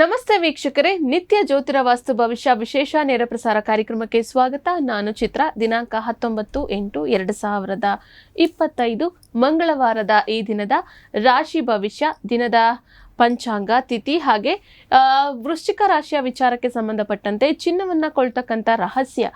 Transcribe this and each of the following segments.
ನಮಸ್ತೆ ವೀಕ್ಷಕರೇ, ನಿತ್ಯ ಜ್ಯೋತಿರ ವಾಸ್ತು ಭವಿಷ್ಯ ವಿಶೇಷ ನೇರ ಪ್ರಸಾರ ಕಾರ್ಯಕ್ರಮಕ್ಕೆ ಸ್ವಾಗತ. ನಾನು ಚಿತ್ರ, ದಿನಾಂಕ ಹತ್ತೊಂಬತ್ತು ಎಂಟು ಎರಡು ಸಾವಿರದ ಇಪ್ಪತ್ತೈದು, ಮಂಗಳವಾರದ ಈ ದಿನದ ರಾಶಿ ಭವಿಷ್ಯ, ದಿನದ ಪಂಚಾಂಗ, ತಿಥಿ ಹಾಗೆ ವೃಶ್ಚಿಕ ರಾಶಿಯ ವಿಚಾರಕ್ಕೆ ಸಂಬಂಧಪಟ್ಟಂತೆ ಚಿನ್ನವನ್ನು ಕೊಳ್ತಕ್ಕಂಥ ರಹಸ್ಯ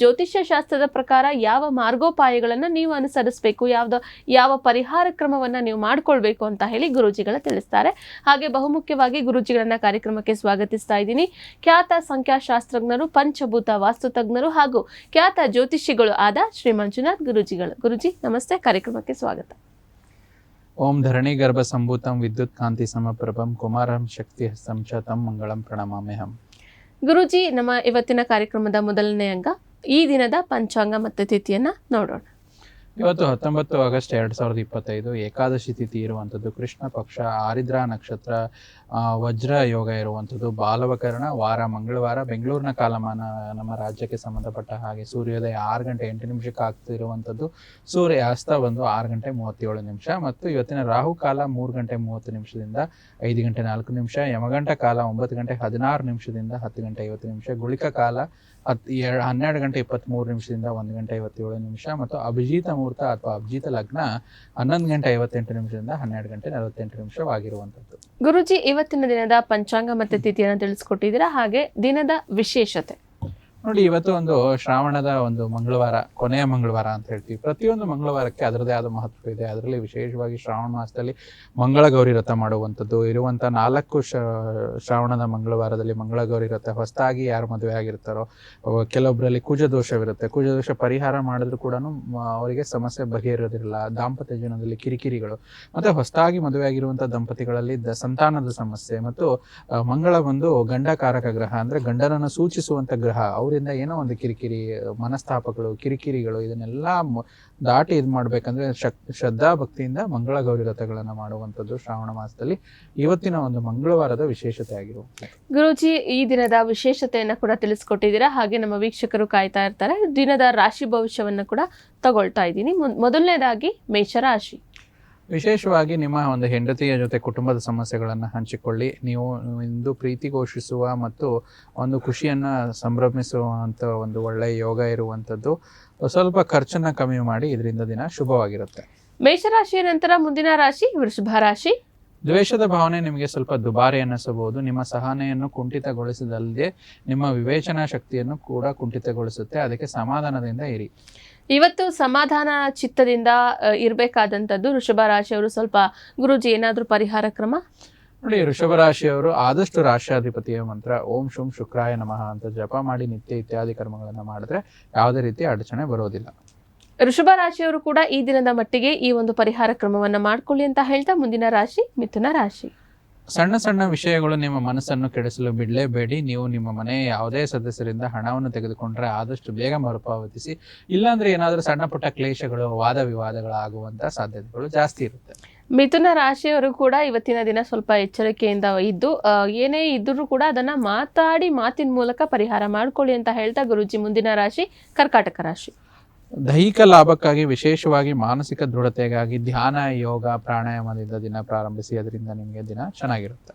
ಜ್ಯೋತಿಷ್ಯ ಶಾಸ್ತ್ರದ ಪ್ರಕಾರ ಯಾವ ಮಾರ್ಗೋಪಾಯಗಳನ್ನು ನೀವು ಅನುಸರಿಸಬೇಕು, ಯಾವ್ದು, ಯಾವ ಪರಿಹಾರ ಕ್ರಮವನ್ನು ನೀವು ಮಾಡ್ಕೊಳ್ಬೇಕು ಅಂತ ಹೇಳಿ ಗುರೂಜಿಗಳು ತಿಳಿಸ್ತಾರೆ. ಹಾಗೆ ಬಹುಮುಖ್ಯವಾಗಿ ಗುರೂಜಿಗಳನ್ನ ಕಾರ್ಯಕ್ರಮಕ್ಕೆ ಸ್ವಾಗತಿಸ್ತಾ ಇದ್ದೀನಿ. ಖ್ಯಾತ ಸಂಖ್ಯಾಶಾಸ್ತ್ರಜ್ಞರು, ಪಂಚಭೂತ ವಾಸ್ತು ತಜ್ಞರು ಹಾಗೂ ಖ್ಯಾತ ಜ್ಯೋತಿಷಿಗಳು ಆದ ಶ್ರೀ ಮಂಜುನಾಥ್ ಗುರುಜಿಗಳು, ಗುರುಜಿ ನಮಸ್ತೆ, ಕಾರ್ಯಕ್ರಮಕ್ಕೆ ಸ್ವಾಗತ. ಓಂ ಧರಣಿ ಗರ್ಭ ಸಂಭೂತಂ ವಿದ್ಯುತ್ ಕಾಂತಿ ಸಮಪ್ರಭಂ ಕುಮಾರಂ ಶಕ್ತಿ ಸಂಶತಂ ಮಂಗಳಂ ಪ್ರಣಮಾಮ್ಯಹಂ. ಗುರೂಜಿ ನಮ್ಮ ಇವತ್ತಿನ ಕಾರ್ಯಕ್ರಮದ ಮೊದಲನೇ ಅಂಗ ಈ ದಿನದ ಪಂಚಾಂಗ ಮತ್ತು ತಿಥಿಯನ್ನು ನೋಡೋಣ. ಇವತ್ತು ಹತ್ತೊಂಬತ್ತು ಆಗಸ್ಟ್ ಎರಡ್ ಸಾವಿರದ ಇಪ್ಪತ್ತೈದು ಏಕಾದಶಿ ತಿಥಿ ಇರುವಂಥದ್ದು ಕೃಷ್ಣ ಪಕ್ಷ, ಆರಿದ್ರ ನಕ್ಷತ್ರ ವಜ್ರ ಯೋಗ ಇರುವಂಥದ್ದು ಬಾಲವಕರಣ ವಾರ, ಮಂಗಳವಾರ ಬೆಂಗಳೂರಿನ ಕಾಲಮಾನ ನಮ್ಮ ರಾಜ್ಯಕ್ಕೆ ಸಂಬಂಧಪಟ್ಟ ಹಾಗೆ ಸೂರ್ಯೋದಯ ಆರು ಗಂಟೆ ಎಂಟು ನಿಮಿಷಕ್ಕೆ ಆಗ್ತಿರುವಂಥದ್ದು. ಸೂರ್ಯ ಅಸ್ತ ಬಂದು ಆರು ಗಂಟೆ ಮೂವತ್ತೇಳು ನಿಮಿಷ ಮತ್ತು ಇವತ್ತಿನ ರಾಹು ಕಾಲ ಮೂರು ಗಂಟೆ ಮೂವತ್ತು ನಿಮಿಷದಿಂದ ಐದು ಗಂಟೆ ನಾಲ್ಕು ನಿಮಿಷ, ಯಮಗಂಟ ಕಾಲ ಒಂಬತ್ತು ಗಂಟೆ ಹದಿನಾರು ನಿಮಿಷದಿಂದ ಹತ್ತು ಗಂಟೆ ಐವತ್ತು ನಿಮಿಷ, ಗುಳಿಕ ಕಾಲ ಹತ್ತು ಎರಡು ಹನ್ನೆರಡು ಗಂಟೆ ಇಪ್ಪತ್ತ್ಮೂರು ನಿಮಿಷದಿಂದ ಒಂದು ಗಂಟೆ ಐವತ್ತೇಳು ನಿಮಿಷ ಮತ್ತು ಅಭಿಜಿತ ಮುಹೂರ್ತ ಅಥವಾ ಅಭಿಜಿತ ಲಗ್ನ ಹನ್ನೊಂದು ಗಂಟೆ ಐವತ್ತೆಂಟು ನಿಮಿಷದಿಂದ ಹನ್ನೆರಡು ಗಂಟೆ ನಲವತ್ತೆಂಟು ನಿಮಿಷವಾಗಿರುವಂಥದ್ದು ಗುರುಜಿ, ಇವತ್ತಿನ ದಿನದ ಪಂಚಾಂಗ ಮತ್ತು ತಿಥಿಯನ್ನು ತಿಳಿಸ್ಕೊಟ್ಟಿದ್ದೀರಾ? ಹಾಗೆ ದಿನದ ವಿಶೇಷತೆ. ನೋಡಿ, ಇವತ್ತು ಒಂದು ಶ್ರಾವಣದ ಒಂದು ಮಂಗಳವಾರ, ಕೊನೆಯ ಮಂಗಳವಾರ ಅಂತ ಹೇಳ್ತೀವಿ. ಪ್ರತಿಯೊಂದು ಮಂಗಳವಾರಕ್ಕೆ ಅದರದೇ ಆದ ಮಹತ್ವ ಇದೆ. ಅದರಲ್ಲಿ ವಿಶೇಷವಾಗಿ ಶ್ರಾವಣ ಮಾಸದಲ್ಲಿ ಮಂಗಳ ಗೌರಿ ವ್ರತ ಮಾಡುವಂಥದ್ದು. ಇರುವಂಥ ನಾಲ್ಕು ಶ್ರಾವಣದ ಮಂಗಳವಾರದಲ್ಲಿ ಮಂಗಳ ಗೌರಿ ವ್ರತ ಹೊಸದಾಗಿ ಯಾರು ಮದುವೆ ಆಗಿರ್ತಾರೋ ಕೆಲವೊಬ್ಬರಲ್ಲಿ ಕುಜ ದೋಷವಿರುತ್ತೆ ಕುಜ ದೋಷ ಪರಿಹಾರ ಮಾಡಿದ್ರು ಕೂಡ ಅವರಿಗೆ ಸಮಸ್ಯೆ ಬಗೆಹರಿರೋದಿರಲ್ಲ ದಾಂಪತ್ಯ ಜೀವನದಲ್ಲಿ ಕಿರಿಕಿರಿಗಳು. ಮತ್ತೆ ಹೊಸದಾಗಿ ಮದುವೆ ಆಗಿರುವಂಥ ದಂಪತಿಗಳಲ್ಲಿ ದ, ಸಂತಾನದ ಸಮಸ್ಯೆ. ಮತ್ತು ಮಂಗಳ ಒಂದು ಗಂಡಕಾರಕ ಗ್ರಹ ಅಂದ್ರೆ ಗಂಡನನ್ನು ಸೂಚಿಸುವಂತ ಗ್ರಹ. ಅವರಿಂದ ಏನೋ ಒಂದು ಕಿರಿಕಿರಿ, ಮನಸ್ತಾಪಗಳು, ಕಿರಿಕಿರಿಗಳು ಇದನ್ನೆಲ್ಲ ದಾಟಿ ಇದು ಮಾಡ್ಬೇಕಂದ್ರೆ ಶಕ್, ಶ್ರದ್ಧಾ ಭಕ್ತಿಯಿಂದ ಮಂಗಳ ಗೌರಿ ರಥಗಳನ್ನು ಮಾಡುವಂಥದ್ದು ಶ್ರಾವಣ ಮಾಸದಲ್ಲಿ ಇವತ್ತಿನ ಒಂದು ಮಂಗಳವಾರದ ವಿಶೇಷತೆ ಗುರುಜಿ ಗುರೂಜಿ, ಈ ದಿನದ ವಿಶೇಷತೆಯನ್ನ ಕೂಡ ತಿಳಿಸ್ಕೊಟ್ಟಿದ್ದೀರಾ? ಹಾಗೆ ನಮ್ಮ ವೀಕ್ಷಕರು ಕಾಯ್ತಾ ಇರ್ತಾರೆ. ದಿನದ ರಾಶಿ ಭವಿಷ್ಯವನ್ನ ಕೂಡ ತಗೊಳ್ತಾ ಇದ್ದೀನಿ. ಮೊದ್- ಮೊದಲನೇದಾಗಿ ಮೇಷರಾಶಿ. ವಿಶೇಷವಾಗಿ ನಿಮ್ಮ ಒಂದು ಹೆಂಡತಿಯ ಜೊತೆ ಕುಟುಂಬದ ಸಮಸ್ಯೆಗಳನ್ನು ಹಂಚಿಕೊಳ್ಳಿ. ನೀವು ಇಂದು ಪ್ರೀತಿ ಘೋಷಿಸುವ ಮತ್ತು ಒಂದು ಖುಷಿಯನ್ನು ಸಂಭ್ರಮಿಸುವಂಥ ಒಂದು ಒಳ್ಳೆಯ ಯೋಗ ಇರುವಂಥದ್ದು ಸ್ವಲ್ಪ ಖರ್ಚನ್ನು ಕಮ್ಮಿ ಮಾಡಿ ಇದರಿಂದ ದಿನ ಶುಭವಾಗಿರುತ್ತೆ. ಮೇಷರಾಶಿಯ ನಂತರ ಮುಂದಿನ ರಾಶಿ ವೃಷಭ ರಾಶಿ. ದ್ವೇಷದ ಭಾವನೆ ನಿಮಗೆ ಸ್ವಲ್ಪ ದುಬಾರಿ ಅನ್ನಿಸಬಹುದು. ನಿಮ್ಮ ಸಹನೆಯನ್ನು ಕುಂಠಿತಗೊಳಿಸದಲ್ಲದೆ ನಿಮ್ಮ ವಿವೇಚನಾ ಶಕ್ತಿಯನ್ನು ಕೂಡ ಕುಂಠಿತಗೊಳಿಸುತ್ತೆ. ಅದಕ್ಕೆ ಸಮಾಧಾನದಿಂದ ಇರಿ. ಇವತ್ತು ಸಮಾಧಾನ ಚಿತ್ತದಿಂದ ಇರಬೇಕಾದಂಥದ್ದು ಋಷಭ ರಾಶಿಯವರು ಸ್ವಲ್ಪ ಗುರುಜಿ ಏನಾದರೂ ಪರಿಹಾರ ಕ್ರಮ? ನೋಡಿ ವೃಷಭ ರಾಶಿಯವರು ಆದಷ್ಟು ರಾಷ್ಟ್ರಾಧಿಪತಿಯ ಮಂತ್ರ ಓಂ ಶುಂ ಶುಕ್ರಾಯ ನಮಃ ಅಂತ ಜಪ ಮಾಡಿ ನಿತ್ಯ ಇತ್ಯಾದಿ ಕರ್ಮಗಳನ್ನು ಮಾಡಿದ್ರೆ ಯಾವುದೇ ರೀತಿ ಅಡಚಣೆ ಬರೋದಿಲ್ಲ. ಋಷಭ ರಾಶಿಯವರು ಕೂಡ ಈ ದಿನದ ಮಟ್ಟಿಗೆ ಈ ಒಂದು ಪರಿಹಾರ ಕ್ರಮವನ್ನ ಮಾಡ್ಕೊಳ್ಳಿ ಅಂತ ಹೇಳ್ತಾ ಮುಂದಿನ ರಾಶಿ ಮಿಥುನ ರಾಶಿ. ಸಣ್ಣ ಸಣ್ಣ ವಿಷಯಗಳು ನಿಮ್ಮ ಮನಸ್ಸನ್ನು ಕೆಡಿಸಲು ಬಿಡಲೇಬೇಡಿ. ನೀವು ನಿಮ್ಮ ಮನೆಯ ಯಾವುದೇ ಸದಸ್ಯರಿಂದ ಹಣವನ್ನು ತೆಗೆದುಕೊಂಡ್ರೆ ಆದಷ್ಟು ಬೇಗ ಮರುಪಾವತಿಸಿ. ಇಲ್ಲಾಂದ್ರೆ ಏನಾದರೂ ಸಣ್ಣ ಪುಟ್ಟ ಕ್ಲೇಶಗಳು, ವಾದ ವಿವಾದಗಳಾಗುವಂಥ ಸಾಧ್ಯತೆಗಳು ಜಾಸ್ತಿ ಇರುತ್ತೆ. ಮಿಥುನ ರಾಶಿಯವರು ಕೂಡ ಇವತ್ತಿನ ದಿನ ಸ್ವಲ್ಪ ಎಚ್ಚರಿಕೆಯಿಂದ ಇದ್ದು ಏನೇ ಇದ್ರೂ ಕೂಡ ಅದನ್ನ ಮಾತಾಡಿ ಮಾತಿನ ಮೂಲಕ ಪರಿಹಾರ ಮಾಡ್ಕೊಳ್ಳಿ ಅಂತ ಹೇಳ್ತಾ ಗುರುಜಿ ಮುಂದಿನ ರಾಶಿ ಕರ್ಕಾಟಕ ರಾಶಿ. ದೈಹಿಕ ಲಾಭಕ್ಕಾಗಿ ವಿಶೇಷವಾಗಿ ಮಾನಸಿಕ ದೃಢತೆಗಾಗಿ ಧ್ಯಾನ ಯೋಗ ಪ್ರಾಣಾಯಾಮದಿಂದ ದಿನ ಪ್ರಾರಂಭಿಸಿ ಅದರಿಂದ ನಿಮಗೆ ದಿನ ಚೆನ್ನಾಗಿರುತ್ತೆ.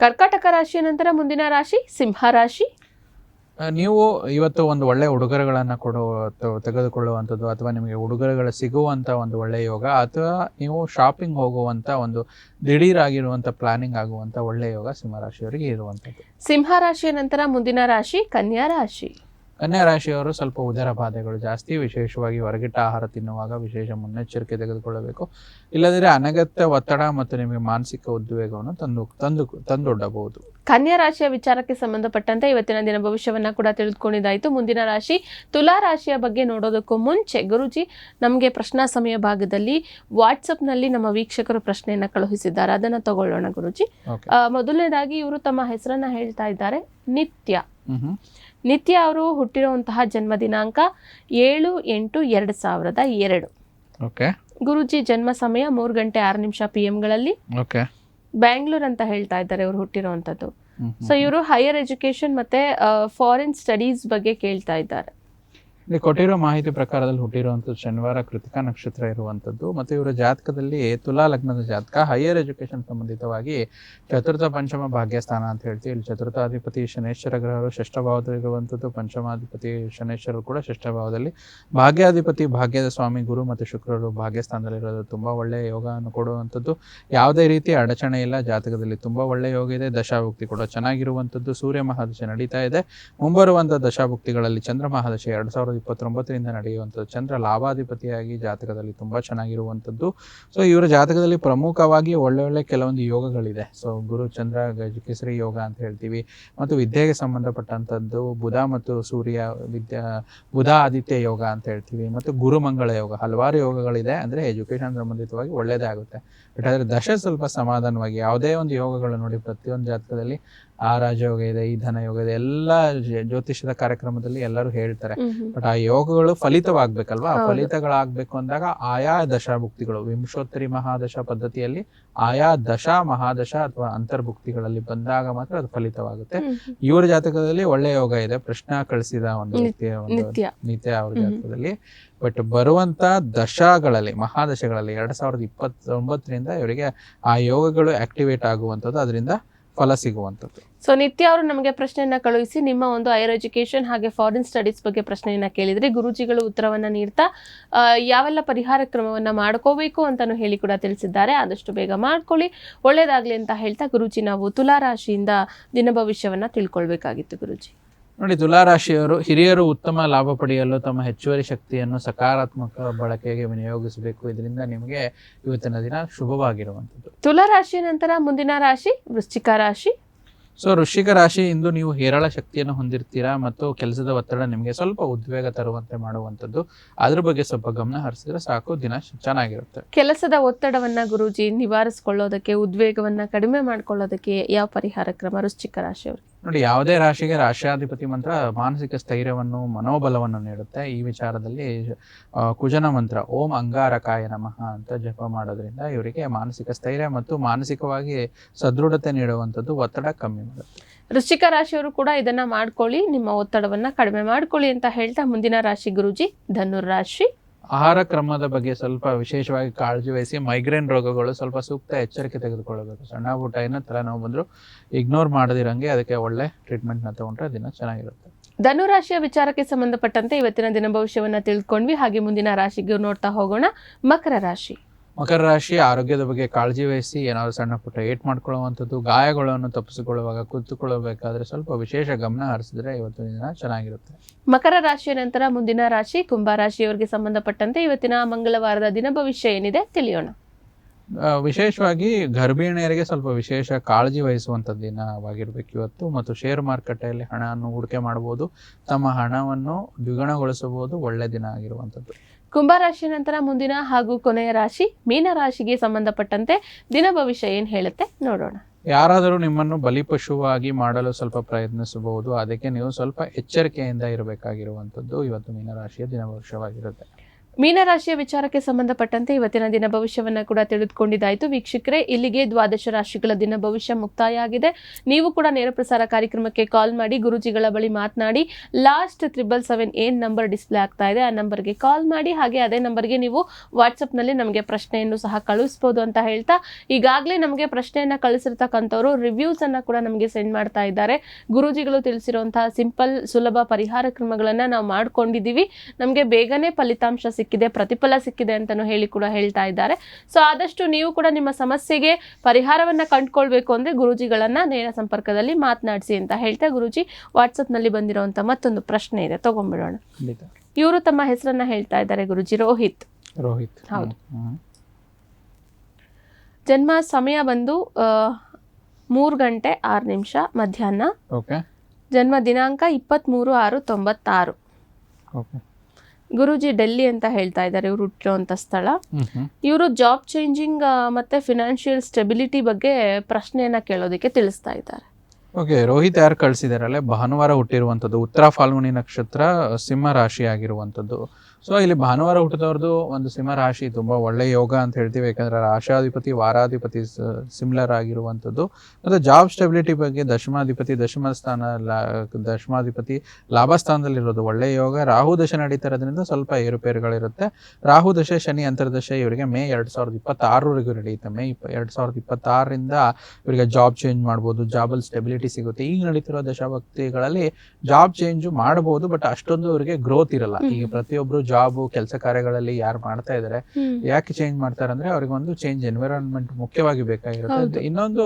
ಕರ್ಕಾಟಕ ರಾಶಿಯ ನಂತರ ಮುಂದಿನ ರಾಶಿ ಸಿಂಹ ರಾಶಿ? ನೀವು ಇವತ್ತು ಒಂದು ಒಳ್ಳೆ ಉಡುಗೊರೆಗಳನ್ನು ಕೊಡುವ ತೆಗೆದುಕೊಳ್ಳುವಂಥದ್ದು ಅಥವಾ ನಿಮಗೆ ಉಡುಗೊರೆಗಳು ಸಿಗುವಂತ ಒಂದು ಒಳ್ಳೆ ಯೋಗ ಅಥವಾ ನೀವು ಶಾಪಿಂಗ್ ಹೋಗುವಂತ ಒಂದು ದಿಢೀರಾಗಿರುವಂಥ ಪ್ಲಾನಿಂಗ್ ಆಗುವಂತ ಒಳ್ಳೆ ಯೋಗ ಸಿಂಹರಾಶಿಯವರಿಗೆ ಇರುವಂಥದ್ದು. ಸಿಂಹ ರಾಶಿಯ ನಂತರ ಮುಂದಿನ ರಾಶಿ ಕನ್ಯಾ ರಾಶಿ. ಕನ್ಯಾ ರಾಶಿಯವರು ಸ್ವಲ್ಪ ಉದರ ಬಾಧೆಗಳು ಜಾಸ್ತಿ. ವಿಶೇಷವಾಗಿ ಹೊರಗಿಟ್ಟ ಆಹಾರ ತಿನ್ನುವಾಗ ವಿಶೇಷ ಮುನ್ನೆಚ್ಚರಿಕೆ ತೆಗೆದುಕೊಳ್ಳಬೇಕು. ಇಲ್ಲದಿದ್ರೆ ಅನಗತ್ಯ ಒತ್ತಡ ಮತ್ತು ನಿಮಗೆ ಮಾನಸಿಕ ಉದ್ವೇಗವನ್ನು ತಂದು ತಂದು ತಂದೊಡ್ಡಬಹುದು. ಕನ್ಯಾ ರಾಶಿಯ ವಿಚಾರಕ್ಕೆ ಸಂಬಂಧಪಟ್ಟಂತೆ ಇವತ್ತಿನ ದಿನ ಭವಿಷ್ಯವನ್ನ ಕೂಡ ತಿಳಿದುಕೊಂಡಿದ್ದಾಯಿತು. ಮುಂದಿನ ರಾಶಿ ತುಲಾ ರಾಶಿಯ ಬಗ್ಗೆ ನೋಡೋದಕ್ಕೂ ಮುಂಚೆ ಗುರುಜಿ ನಮಗೆ ಪ್ರಶ್ನಾ ಸಮಯ ಭಾಗದಲ್ಲಿ ವಾಟ್ಸಪ್ನಲ್ಲಿ ನಮ್ಮ ವೀಕ್ಷಕರು ಪ್ರಶ್ನೆಯನ್ನ ಕಳುಹಿಸಿದ್ದಾರೆ. ಅದನ್ನ ತಗೊಳ್ಳೋಣ ಗುರುಜಿ. ಮೊದಲನೇದಾಗಿ ಇವರು ತಮ್ಮ ಹೆಸರನ್ನ ಹೇಳ್ತಾ ಇದ್ದಾರೆ. ನಿತ್ಯ. ನಿತ್ಯ ಅವರು ಹುಟ್ಟಿರುವಂತಹ ಜನ್ಮ ದಿನಾಂಕ ಏಳು ಎಂಟು ಎರಡು ಸಾವಿರದ ಎರಡು. ಓಕೆ. ಗುರುಜಿ ಜನ್ಮ ಸಮಯ ಮೂರು ಗಂಟೆ ಆರು ನಿಮಿಷ ಪಿ ಎಂಗಳಲ್ಲಿ ಓಕೆ. ಬ್ಯಾಂಗ್ಳೂರ್ ಅಂತ ಹೇಳ್ತಾ ಇದ್ದಾರೆ ಇವರು ಹುಟ್ಟಿರುವಂಥದ್ದು ಸೊ ಇವರು ಹೈಯರ್ ಎಜುಕೇಶನ್ ಮತ್ತೆ ಫಾರಿನ್ ಸ್ಟಡೀಸ್ ಬಗ್ಗೆ ಕೇಳ್ತಾ ಇದ್ದಾರೆ. ಇಲ್ಲಿ ಕೊಟ್ಟಿರೋ ಮಾಹಿತಿ ಪ್ರಕಾರದಲ್ಲಿ ಹುಟ್ಟಿರುವಂಥದ್ದು ಶನಿವಾರ, ಕೃತಿಕಾ ನಕ್ಷತ್ರ ಇರುವಂಥದ್ದು. ಮತ್ತು ಇವರ ಜಾತಕದಲ್ಲಿ ತುಲಾ ಲಗ್ನದ ಜಾತಕ ಹೈಯರ್ ಎಜುಕೇಶನ್ ಸಂಬಂಧಿತವಾಗಿ ಚತುರ್ಥ ಪಂಚಮ ಭಾಗ್ಯಸ್ಥಾನ ಅಂತ ಹೇಳ್ತೀವಿ. ಇಲ್ಲಿ ಚತುರ್ಥಾಧಿಪತಿ ಶನೇಶ್ವರ ಗ್ರಹರು ಷಷ್ಠ ಭಾವದಲ್ಲಿರುವಂಥದ್ದು ಪಂಚಮಾಧಿಪತಿ ಶನೇಶ್ವರರು ಕೂಡ ಷಷ್ಠ ಭಾವದಲ್ಲಿ. ಭಾಗ್ಯಾಧಿಪತಿ, ಭಾಗ್ಯದ ಸ್ವಾಮಿ, ಗುರು ಮತ್ತು ಶುಕ್ರರು ಭಾಗ್ಯಸ್ಥಾನದಲ್ಲಿರೋದು ತುಂಬ ಒಳ್ಳೆಯ ಯೋಗವನ್ನು ಕೊಡುವಂಥದ್ದು. ಯಾವುದೇ ರೀತಿ ಅಡಚಣೆ ಇಲ್ಲ. ಜಾತಕದಲ್ಲಿ ತುಂಬ ಒಳ್ಳೆಯ ಯೋಗ ಇದೆ. ದಶಾಭುಕ್ತಿ ಕೂಡ ಚೆನ್ನಾಗಿರುವಂಥದ್ದು. ಸೂರ್ಯ ಮಹಾದಶೆ ನಡೀತಾ ಇದೆ. ಮುಂಬರುವಂಥ ದಶಾಭುಕ್ತಿಗಳಲ್ಲಿ ಚಂದ್ರ ಮಹಾದಶೆ ಎರಡು ಸಾವಿರದ ಇಪ್ಪತ್ತೊಂಬತ್ತರಿಂದ ನಡೆಯುವಂಥದ್ದು. ಚಂದ್ರ ಲಾಭಾಧಿಪತಿಯಾಗಿ ಜಾತಕದಲ್ಲಿ ತುಂಬ ಚೆನ್ನಾಗಿರುವಂಥದ್ದು. ಸೊ ಇವರ ಜಾತಕದಲ್ಲಿ ಪ್ರಮುಖವಾಗಿ ಒಳ್ಳೆ ಒಳ್ಳೆ ಕೆಲವೊಂದು ಯೋಗಗಳಿದೆ. ಸೊ ಗುರು ಚಂದ್ರ ಗಜಕೇಸರಿ ಯೋಗ ಅಂತ ಹೇಳ್ತೀವಿ. ಮತ್ತು ವಿದ್ಯೆಗೆ ಸಂಬಂಧಪಟ್ಟಂಥದ್ದು ಬುಧ ಮತ್ತು ಸೂರ್ಯ ವಿದ್ಯಾ, ಬುಧ ಆದಿತ್ಯ ಯೋಗ ಅಂತ ಹೇಳ್ತೀವಿ. ಮತ್ತು ಗುರುಮಂಗಳ ಯೋಗ. ಹಲವಾರು ಯೋಗಗಳಿದೆ. ಅಂದರೆ ಎಜುಕೇಷನ್ ಸಂಬಂಧಿತವಾಗಿ ಒಳ್ಳೆಯದೇ ಆಗುತ್ತೆ. ಬಟ್ ಆದರೆ ದಶ ಸ್ವಲ್ಪ ಸಮಾಧಾನವಾಗಿ ಯಾವುದೇ ಒಂದು ಯೋಗಗಳು ನೋಡಿ ಪ್ರತಿಯೊಂದು ಜಾತಕದಲ್ಲಿ ಆ ರಾಜಯೋಗ ಇದೆ ಈ ಧನ ಯೋಗ ಇದೆ ಎಲ್ಲ ಜ್ಯೋತಿಷ್ಯದ ಕಾರ್ಯಕ್ರಮದಲ್ಲಿ ಎಲ್ಲರೂ ಹೇಳ್ತಾರೆ. ಬಟ್ ಆ ಯೋಗಗಳು ಫಲಿತವಾಗ್ಬೇಕಲ್ವಾ? ಆ. ಫಲಿತಗಳಾಗ್ಬೇಕು ಅಂದಾಗ ಆಯಾ ದಶಾಭುಕ್ತಿಗಳು ವಿಂಶೋತ್ತರಿ ಮಹಾದಶ ಪದ್ಧತಿಯಲ್ಲಿ ಆಯಾ ದಶಾ ಮಹಾದಶ ಅಥವಾ ಅಂತರ್ಭುಕ್ತಿಗಳಲ್ಲಿ ಬಂದಾಗ ಮಾತ್ರ ಅದು ಫಲಿತವಾಗುತ್ತೆ. ಇವರ ಜಾತಕದಲ್ಲಿ ಒಳ್ಳೆ ಯೋಗ ಇದೆ. ಪ್ರಶ್ನ ಕಳಿಸಿದ ಒಂದು ನಿತ್ಯ ನಿತ್ಯ ಅವರ ಜಾತಕದಲ್ಲಿ. ಬಟ್ ಬರುವಂತ ದಶಾಗಳಲ್ಲಿ ಮಹಾದಶಗಳಲ್ಲಿ ಎರಡ್ ಸಾವಿರದ ಇಪ್ಪತ್ತೊಂಬತ್ತರಿಂದ ಇವರಿಗೆ ಆ ಯೋಗಗಳು ಆಕ್ಟಿವೇಟ್ ಆಗುವಂಥದ್ದು ಅದರಿಂದ ಫಲ ಸಿಗುವಂಥದ್ದು. ಸೊ ನಿತ್ಯ ಅವರು ನಮಗೆ ಪ್ರಶ್ನೆಯನ್ನ ಕಳುಹಿಸಿ ನಿಮ್ಮ ಒಂದು ಹೈಯರ್ ಎಜುಕೇಶನ್ ಹಾಗೆ ಫಾರಿನ್ ಸ್ಟಡೀಸ್ ಬಗ್ಗೆ ಪ್ರಶ್ನೆಯನ್ನ ಕೇಳಿದ್ರೆ ಗುರುಜಿಗಳು ಉತ್ತರವನ್ನ ನೀಡ್ತಾ ಯಾವೆಲ್ಲ ಪರಿಹಾರ ಕ್ರಮವನ್ನ ಮಾಡ್ಕೋಬೇಕು ಅಂತಾನು ಹೇಳಿ ಕೂಡ ತಿಳಿಸಿದ್ದಾರೆ. ಆದಷ್ಟು ಬೇಗ ಮಾಡ್ಕೊಳ್ಳಿ. ಒಳ್ಳೇದಾಗ್ಲಿ ಅಂತ ಹೇಳ್ತಾ ಗುರುಜಿ ನಾವು ತುಲಾ ರಾಶಿಯಿಂದ ದಿನ ಭವಿಷ್ಯವನ್ನ ತಿಳ್ಕೊಳ್ಬೇಕಾಗಿತ್ತು ಗುರುಜಿ. ನೋಡಿ ತುಲಾರಾಶಿಯವರು ಹಿರಿಯರು ಉತ್ತಮ ಲಾಭ ಪಡೆಯಲು ತಮ್ಮ ಹೆಚ್ಚುವರಿ ಶಕ್ತಿಯನ್ನು ಸಕಾರಾತ್ಮಕ ಬಳಕೆಗೆ ವಿನಿಯೋಗಿಸಬೇಕು. ಇದರಿಂದ ನಿಮಗೆ ಇವತ್ತಿನ ದಿನ ಶುಭವಾಗಿರುವಂಥದ್ದು. ತುಲಾ ರಾಶಿಯ ನಂತರ ಮುಂದಿನ ರಾಶಿ ವೃಶ್ಚಿಕ ರಾಶಿ. ಸೊ ವೃಶ್ಚಿಕ ರಾಶಿ ಇಂದು ನೀವು ಹೇರಳ ಶಕ್ತಿಯನ್ನು ಹೊಂದಿರ್ತೀರಾ ಮತ್ತು ಕೆಲಸದ ಒತ್ತಡ ನಿಮಗೆ ಸ್ವಲ್ಪ ಉದ್ವೇಗ ತರುವಂತೆ ಮಾಡುವಂಥದ್ದು, ಅದ್ರ ಬಗ್ಗೆ ಸ್ವಲ್ಪ ಗಮನ ಹರಿಸಿದ್ರೆ ಸಾಕು, ದಿನ ಚೆನ್ನಾಗಿರುತ್ತೆ. ಕೆಲಸದ ಒತ್ತಡವನ್ನ ಗುರುಜಿ ನಿವಾರಿಸ್ಕೊಳ್ಳೋದಕ್ಕೆ, ಉದ್ವೇಗವನ್ನ ಕಡಿಮೆ ಮಾಡ್ಕೊಳ್ಳೋದಕ್ಕೆ ಯಾವ ಪರಿಹಾರ ಕ್ರಮ ವೃಶ್ಚಿಕ ರಾಶಿಯವರು ನೋಡಿ, ಯಾವುದೇ ರಾಶಿಗೆ ರಾಶಿಯಾಧಿಪತಿ ಮಂತ್ರ ಮಾನಸಿಕ ಸ್ಥೈರ್ಯವನ್ನು, ಮನೋಬಲವನ್ನು ನೀಡುತ್ತೆ. ಈ ವಿಚಾರದಲ್ಲಿ ಕುಜನ ಮಂತ್ರ, ಓಂ ಅಂಗಾರಕಾಯ ನಮಃ ಅಂತ ಜಪ ಮಾಡೋದ್ರಿಂದ ಇವರಿಗೆ ಮಾನಸಿಕ ಸ್ಥೈರ್ಯ ಮತ್ತು ಮಾನಸಿಕವಾಗಿ ಸದೃಢತೆ ನೀಡುವಂಥದ್ದು ಒತ್ತಡ ಕಮ್ಮಿ ಮಾಡುತ್ತೆ. ವೃಶ್ಚಿಕ ರಾಶಿಯವರು ಕೂಡ ಇದನ್ನ ಮಾಡ್ಕೊಳ್ಳಿ. ನಿಮ್ಮ ಒತ್ತಡವನ್ನ ಕಡಿಮೆ ಮಾಡ್ಕೊಳ್ಳಿ ಅಂತ ಹೇಳ್ತಾ ಮುಂದಿನ ರಾಶಿ ಗುರುಜಿ, ಧನುರ್ ರಾಶಿ. ಆಹಾರ ಕ್ರಮದ ಬಗ್ಗೆ ಸ್ವಲ್ಪ ವಿಶೇಷವಾಗಿ ಕಾಳಜಿ ವಹಿಸಿ ಮೈಗ್ರೇನ್ ರೋಗಗಳು ಸ್ವಲ್ಪ ಸೂಕ್ತ ಎಚ್ಚರಿಕೆ ತೆಗೆದುಕೊಳ್ಳಬೇಕು ಸಣ್ಣ ಊಟ ಏನೋ ತಲೆನೋವು ಬಂದರೂ ಇಗ್ನೋರ್ ಮಾಡದಿರಂಗೆ ಅದಕ್ಕೆ ಒಳ್ಳೆ ಟ್ರೀಟ್ಮೆಂಟ್ನ ತಗೊಂಡ್ರೆ ದಿನ ಚೆನ್ನಾಗಿರುತ್ತೆ. ಧನು ರಾಶಿಯ ವಿಚಾರಕ್ಕೆ ಸಂಬಂಧಪಟ್ಟಂತೆ ಇವತ್ತಿನ ದಿನ ಭವಿಷ್ಯವನ್ನ ತಿಳ್ಕೊಂಡ್ವಿ. ಹಾಗೆ ಮುಂದಿನ ರಾಶಿಗೂ ನೋಡ್ತಾ ಹೋಗೋಣ. ಮಕರ ರಾಶಿ. ಮಕರ ರಾಶಿ ಆರೋಗ್ಯದ ಬಗ್ಗೆ ಕಾಳಜಿ ವಹಿಸಿ ಏನಾದ್ರು ಸಣ್ಣ ಪುಟ್ಟ ಏಟ್ ಮಾಡ್ಕೊಳ್ಳುವಂಥದ್ದು ಗಾಯಗಳನ್ನು ತಪ್ಪಿಸಿಕೊಳ್ಳುವಾಗ ಕುಳಿತುಕೊಳ್ಳಬೇಕಾದ್ರೆ ಸ್ವಲ್ಪ ವಿಶೇಷ ಗಮನ ಹರಿಸಿದ್ರೆ ಇವತ್ತು ದಿನ ಚೆನ್ನಾಗಿರುತ್ತೆ. ಮಕರ ರಾಶಿಯ ನಂತರ ಮುಂದಿನ ರಾಶಿ ಕುಂಭ ರಾಶಿಯವರಿಗೆ ಸಂಬಂಧಪಟ್ಟಂತೆ ಇವತ್ತಿನ ಮಂಗಳವಾರದ ದಿನ ಭವಿಷ್ಯ ಏನಿದೆ ತಿಳಿಯೋಣ. ವಿಶೇಷವಾಗಿ ಗರ್ಭಿಣಿಯರಿಗೆ ಸ್ವಲ್ಪ ವಿಶೇಷ ಕಾಳಜಿ ವಹಿಸುವಂಥ ದಿನವಾಗಿರ್ಬೇಕು ಇವತ್ತು. ಮತ್ತು ಶೇರ್ ಮಾರುಕಟ್ಟೆಯಲ್ಲಿ ಹಣವನ್ನು ಹೂಡಿಕೆ ಮಾಡಬಹುದು ತಮ್ಮ ಹಣವನ್ನು ದ್ವಿಗುಣಗೊಳಿಸಬಹುದು. ಒಳ್ಳೆ ದಿನ ಆಗಿರುವಂಥದ್ದು. ಕುಂಭ ರಾಶಿಯ ನಂತರ ಮುಂದಿನ ಹಾಗೂ ಕೊನೆಯ ರಾಶಿ ಮೀನ ರಾಶಿಗೆ ಸಂಬಂಧಪಟ್ಟಂತೆ ದಿನ ಭವಿಷ್ಯ ಏನ್ ಹೇಳುತ್ತೆ ನೋಡೋಣ. ಯಾರಾದರೂ ನಿಮ್ಮನ್ನು ಬಲಿಪಶುವಾಗಿ ಮಾಡಲು ಸ್ವಲ್ಪ ಪ್ರಯತ್ನಿಸಬಹುದು. ಅದಕ್ಕೆ ನೀವು ಸ್ವಲ್ಪ ಎಚ್ಚರಿಕೆಯಿಂದ ಇರಬೇಕಾಗಿರುವಂಥದ್ದು ಇವತ್ತು ಮೀನರಾಶಿಯ ದಿನ ಭವಿಷ್ಯವಾಗಿರುತ್ತೆ. ಮೀನರಾಶಿಯ ವಿಚಾರಕ್ಕೆ ಸಂಬಂಧಪಟ್ಟಂತೆ ಇವತ್ತಿನ ದಿನ ಭವಿಷ್ಯವನ್ನ ಕೂಡ ತಿಳಿದುಕೊಂಡಿದ್ದಾಯಿತು. ವೀಕ್ಷಕರೇ, ಇಲ್ಲಿಗೆ ದ್ವಾದಶ ರಾಶಿಗಳ ದಿನ ಭವಿಷ್ಯ ಮುಕ್ತಾಯ ಆಗಿದೆ ನೀವು ಕೂಡ ನೇರ ಪ್ರಸಾರ ಕಾರ್ಯಕ್ರಮಕ್ಕೆ ಕಾಲ್ ಮಾಡಿ, ಗುರುಜಿಗಳ ಬಳಿ ಮಾತನಾಡಿ. ಲಾಸ್ಟ್ ತ್ರಿಬಲ್ ಸೆವೆನ್ ಏನ್ ನಂಬರ್ ಡಿಸ್ಪ್ಲೇ ಆಗ್ತಾ ಇದೆ, ಆ ನಂಬರ್ಗೆ ಕಾಲ್ ಮಾಡಿ. ಹಾಗೆ ಅದೇ ನಂಬರ್ಗೆ ನೀವು ವಾಟ್ಸಪ್ನಲ್ಲಿ ನಮಗೆ ಪ್ರಶ್ನೆಯನ್ನು ಸಹ ಕಳಿಸ್ಬೋದು ಅಂತ ಹೇಳ್ತಾ, ಈಗಾಗಲೇ ನಮಗೆ ಪ್ರಶ್ನೆಯನ್ನು ಕಳಿಸಿರ್ತಕ್ಕಂಥವ್ರು ರಿವ್ಯೂಸ್ ಅನ್ನ ಕೂಡ ನಮಗೆ ಸೆಂಡ್ ಮಾಡ್ತಾ ಇದ್ದಾರೆ. ಗುರುಜಿಗಳು ತಿಳಿಸಿರುವಂತಹ ಸಿಂಪಲ್, ಸುಲಭ ಪರಿಹಾರ ಕ್ರಮಗಳನ್ನ ನಾವು ಮಾಡ್ಕೊಂಡಿದ್ದೀವಿ. ನಮಗೆ ಬೇಗನೆ ಫಲಿತಾಂಶ ಸಿಕ್ಕಿದೆ ಪ್ರತಿಫಲ ಸಿಕ್ಕಿದೆ ಅಂತಾನು ಹೇಳಿ ಕೂಡ ಹೇಳ್ತಾ ಇದ್ದಾರೆ. ಸೊ ಆದಷ್ಟು ನೀವು ಕೂಡ ನಿಮ್ಮ ಸಮಸ್ಯೆಗೆ ಪರಿಹಾರವನ್ನ ಕಂಡುಕೊಳ್ಬೇಕು ಅಂದ್ರೆ ಗುರೂಜಿಗಳನ್ನ ನೇರ ಸಂಪರ್ಕದಲ್ಲಿ ಮಾತನಾಡಿಸಿ ಅಂತ ಹೇಳ್ತಾ ಗುರುಜಿ ವಾಟ್ಸಪ್ನಲ್ಲಿ ಬಂದಿರುವಂತ ಮತ್ತೊಂದು ಪ್ರಶ್ನೆ ಇದೆ. ತಗೊಂಡ್ಬಿಡೋಣ. ಇವರು ತಮ್ಮ ಹೆಸರನ್ನ ಹೇಳ್ತಾ ಇದ್ದಾರೆ ಗುರುಜಿ ರೋಹಿತ್. ರೋಹಿತ್. ಹೌದು. ಜನ್ಮ ಸಮಯ ಬಂದು ಮೂರು ಗಂಟೆ ಆರು ನಿಮಿಷ ಮಧ್ಯಾಹ್ನ. ಜನ್ಮ ದಿನಾಂಕ ಇಪ್ಪತ್ತ್ಮೂರು ಆರು ತೊಂಬತ್ತಾರು. ಓಕೆ ಗುರೂಜಿ ಡೆಲ್ಲಿ ಅಂತ ಹೇಳ್ತಾ ಇದ್ದಾರೆ ಇವರು ಹುಟ್ಟಿರುವಂಥ ಸ್ಥಳ. ಇವರು ಜಾಬ್ ಚೇಂಜಿಂಗ್ ಮತ್ತೆ ಫಿನಾನ್ಷಿಯಲ್ ಸ್ಟೆಬಿಲಿಟಿ ಬಗ್ಗೆ ಪ್ರಶ್ನೆಯನ್ನ ಕೇಳೋದಕ್ಕೆ ತಿಳಿಸ್ತಾ ಇದ್ದಾರೆ. ಓಕೆ ರೋಹಿತ್ ಯಾರು ಕಳಿಸಿದಾರಲ್ಲ ಭಾನುವಾರ ಹುಟ್ಟಿರುವಂಥದ್ದು ಉತ್ತರ ಫಾಲ್ಗುಣಿ ನಕ್ಷತ್ರ ಸಿಂಹ ರಾಶಿ ಆಗಿರುವಂಥದ್ದು ಸೊ ಇಲ್ಲಿ ಭಾನುವಾರ ಹುಟ್ಟಿದವ್ರದ್ದು ಒಂದು ಸಿಂಹ ರಾಶಿ, ತುಂಬಾ ಒಳ್ಳೆ ಯೋಗ ಅಂತ ಹೇಳ್ತೀವಿ. ಯಾಕಂದ್ರೆ ರಾಶಾಧಿಪತಿ, ವಾರಾಧಿಪತಿ ಸಿಮಿಲರ್ ಆಗಿರುವಂಥದ್ದು. ಮತ್ತು ಜಾಬ್ ಸ್ಟೆಬಿಲಿಟಿ ಬಗ್ಗೆ ದಶಮಾಧಿಪತಿ, ದಶಮ ಸ್ಥಾನ ದಶಮಾಧಿಪತಿ ಲಾಭ ಸ್ಥಾನದಲ್ಲಿರೋದು ಒಳ್ಳೆ ಯೋಗ. ರಾಹು ದಶೆ ನಡೀತಾ ಇರೋದ್ರಿಂದ ಸ್ವಲ್ಪ ಏರುಪೇರುಗಳಿರುತ್ತೆ. ರಾಹು ದಶೆ, ಶನಿ ಅಂತರ್ದಶೆ ಇವರಿಗೆ ಮೇ ಎರಡ್ ಸಾವಿರದ ಇಪ್ಪತ್ತಾರವರೆಗೂ ನಡೆಯುತ್ತೆ. ಮೇ ಇಪ್ಪ, ಎರಡ್ ಸಾವಿರದ ಇಪ್ಪತ್ತಾರರಿಂದ ಇವರಿಗೆ ಜಾಬ್ ಚೇಂಜ್ ಮಾಡ್ಬೋದು ಜಾಬಲ್ ಸ್ಟೆಬಿಲಿಟಿ ಸಿಗುತ್ತೆ. ಈಗ ನಡೀತಿರೋ ದಶಾಭಕ್ತಿಗಳಲ್ಲಿ ಜಾಬ್ ಚೇಂಜ್ ಮಾಡಬಹುದು ಬಟ್ ಅಷ್ಟೊಂದು ಇವರಿಗೆ ಗ್ರೋತ್ ಇರಲ್ಲ. ಈಗ ಪ್ರತಿಯೊಬ್ರು ಜಾಬ್ ಕೆಲಸ ಕಾರ್ಯಗಳಲ್ಲಿ ಯಾರು ಮಾಡ್ತಾ ಇದ್ದಾರೆ ಯಾಕೆ ಚೇಂಜ್ ಮಾಡ್ತಾರೆ ಅಂದ್ರೆ ಅವ್ರಿಗೆ ಒಂದು ಚೇಂಜ್ ಎನ್ವಿರಾನ್ಮೆಂಟ್ ಮುಖ್ಯವಾಗಿ. ಬೇಕಾಗಿರುತ್ತೆ. ಇನ್ನೊಂದು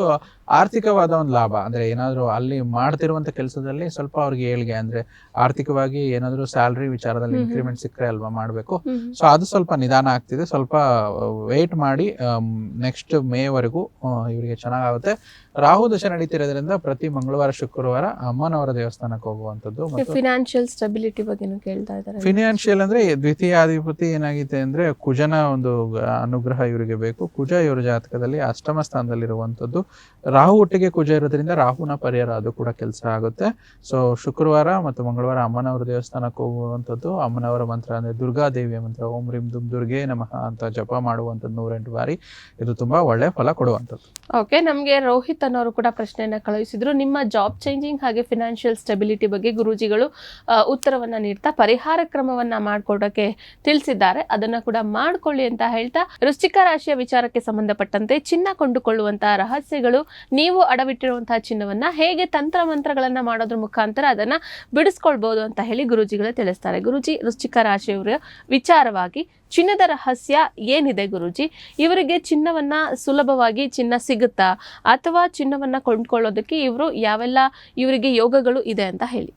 ಆರ್ಥಿಕವಾದ ಒಂದು ಲಾಭ. ಅಂದ್ರೆ ಏನಾದ್ರು ಅಲ್ಲಿ ಮಾಡ್ತಿರುವಂತ ಕೆಲಸದಲ್ಲಿ ಸ್ವಲ್ಪ ಅವ್ರಿಗೆ ಏಳ್ಗೆ. ಅಂದ್ರೆ ಆರ್ಥಿಕವಾಗಿ ಏನಾದ್ರು ಸ್ಯಾಲ್ರಿ ವಿಚಾರದಲ್ಲಿ. ಇನ್ಕ್ರಿಮೆಂಟ್ ಸಿಕ್ಕರೆ ಅಲ್ವಾ ಮಾಡ್ಬೇಕು. ಸೊ ಅದು ಸ್ವಲ್ಪ ನಿಧಾನ ಆಗ್ತಿದೆ. ಸ್ವಲ್ಪ ವೇಟ್ ಮಾಡಿ ನೆಕ್ಸ್ಟ್ ಮೇವರೆಗೂ ಇವರಿಗೆ ಚೆನ್ನಾಗಾಗುತ್ತೆ. ರಾಹು ದಶೆ ನಡೀತಿರೋದ್ರಿಂದ ಪ್ರತಿ ಮಂಗಳವಾರ ಶುಕ್ರವಾರ ಅಮ್ಮನವರ ದೇವಸ್ಥಾನಕ್ಕೆ ಹೋಗುವಂತದ್ದು ಫಿನಾನ್ಷಿಯಲ್ ಸ್ಟೆಬಿಲಿಟಿ ಬಗ್ಗೆ ಕೇಳ್ತಾ ಇದ್ದಾರೆ. ಫಿನಾನ್ಷಿಯಲ್ ಅಂದ್ರೆ ದ್ವಿತೀಯಾಧಿಪತಿ ಏನಾಗಿದೆ ಅಂದ್ರೆ ಕುಜನ ಒಂದು ಅನುಗ್ರಹ ಇವರಿಗೆ ಬೇಕು. ಕುಜ ಇವರ ಜಾತಕದಲ್ಲಿ ಅಷ್ಟಮ ಸ್ಥಾನದಲ್ಲಿರುವಂಥದ್ದು. ರಾಹು ಒಟ್ಟಿಗೆ ಕುಜ ಇರೋದ್ರಿಂದ ರಾಹುನ ಪರಿಹಾರ ಅದು ಕೂಡ ಕೆಲಸ ಆಗುತ್ತೆ. ಸೊ ಶುಕ್ರವಾರ ಮತ್ತು ಮಂಗಳವಾರ ಅಮ್ಮನವರ ದೇವಸ್ಥಾನಕ್ಕೆ ಹೋಗುವಂತದ್ದು ಅಮ್ಮನವರ ಮಂತ್ರ ಅಂದ್ರೆ ದುರ್ಗಾದೇವಿಯ ಮಂತ್ರ ಓಂ ರೀಂ ದುಮ್ ದುರ್ಗೆ ನಮಃ ಅಂತ ಜಪ ಮಾಡುವಂಥದ್ದು ನೂರೆಂಟು ಬಾರಿ. ಇದು ತುಂಬಾ ಒಳ್ಳೆ ಫಲ ಕೊಡುವಂತದ್ದು ಓಕೆ ನಮಗೆ ರೋಹಿತ್ ಅನ್ನೋರು ಕೂಡ ಪ್ರಶ್ನೆಯನ್ನ ಕಳುಹಿಸಿದ್ರು. ನಿಮ್ಮ ಜಾಬ್ ಚೇಂಜಿಂಗ್ ಹಾಗೆ ಫಿನಾನ್ಷಿಯಲ್ ಸ್ಟೆಬಿಲಿಟಿ ಬಗ್ಗೆ ಗುರೂಜಿಗಳು ಉತ್ತರವನ್ನು ನೀಡ್ತಾ ಪರಿಹಾರ ಕ್ರಮವನ್ನ ಮಾಡ್ಕೊಡೋಕೆ ತಿಳಿಸಿದ್ದಾರೆ. ಅದನ್ನ ಕೂಡ ಮಾಡ್ಕೊಳ್ಳಿ ಅಂತ ಹೇಳ್ತಾ ವೃಶ್ಚಿಕ ರಾಶಿಯ ವಿಚಾರಕ್ಕೆ ಸಂಬಂಧಪಟ್ಟಂತೆ ಚಿನ್ನ ಕೊಂಡುಕೊಳ್ಳುವಂತಹ ರಹಸ್ಯಗಳು, ನೀವು ಅಡವಿಟ್ಟಿರುವಂತಹ ಚಿನ್ನವನ್ನ ಹೇಗೆ ತಂತ್ರ ಮಂತ್ರಗಳನ್ನ ಮಾಡೋದ್ರ ಮುಖಾಂತರ ಅದನ್ನ ಬಿಡಿಸ್ಕೊಳ್ಬಹುದು ಅಂತ ಹೇಳಿ ಗುರೂಜಿಗಳು ತಿಳಿಸ್ತಾರೆ. ಗುರುಜಿ, ವೃಶ್ಚಿಕ ರಾಶಿಯವರ ವಿಚಾರವಾಗಿ ಚಿನ್ನದ ರಹಸ್ಯ ಏನಿದೆ ಗುರುಜಿ? ಇವರಿಗೆ ಚಿನ್ನವನ್ನ ಸುಲಭವಾಗಿ ಚಿನ್ನ ಸಿಗುತ್ತಾ? ಅಥವಾ ಚಿನ್ನವನ್ನ ಕೊಂಡ್ಕೊಳ್ಳೋದಕ್ಕೆ ಇವರು ಯಾವೆಲ್ಲ ಇವರಿಗೆ ಯೋಗಗಳು ಇದೆ ಅಂತ ಹೇಳಿ.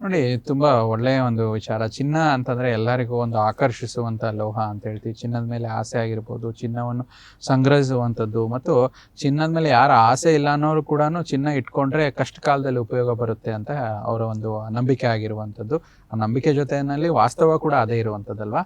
ನೋಡಿ, ತುಂಬಾ ಒಳ್ಳೆಯ ಒಂದು ವಿಚಾರ. ಚಿನ್ನ ಅಂತಂದ್ರೆ ಎಲ್ಲರಿಗೂ ಒಂದು ಆಕರ್ಷಿಸುವಂತ ಲೋಹ ಅಂತ ಹೇಳ್ತೀವಿ. ಚಿನ್ನದ ಮೇಲೆ ಆಸೆ ಆಗಿರ್ಬೋದು, ಚಿನ್ನವನ್ನು ಸಂಗ್ರಹಿಸುವಂಥದ್ದು. ಮತ್ತು ಚಿನ್ನದ ಮೇಲೆ ಯಾರ ಆಸೆ ಇಲ್ಲ ಅನ್ನೋರು ಕೂಡ ಚಿನ್ನ ಇಟ್ಕೊಂಡ್ರೆ ಕಷ್ಟ ಕಾಲದಲ್ಲಿ ಉಪಯೋಗ ಬರುತ್ತೆ ಅಂತ ಅವರ ಒಂದು ನಂಬಿಕೆ ಆಗಿರುವಂಥದ್ದು. ಆ ನಂಬಿಕೆ ಜೊತೆಯಲ್ಲಿ ವಾಸ್ತವ ಕೂಡ ಅದೇ ಇರುವಂಥದ್ದಲ್ವಾ?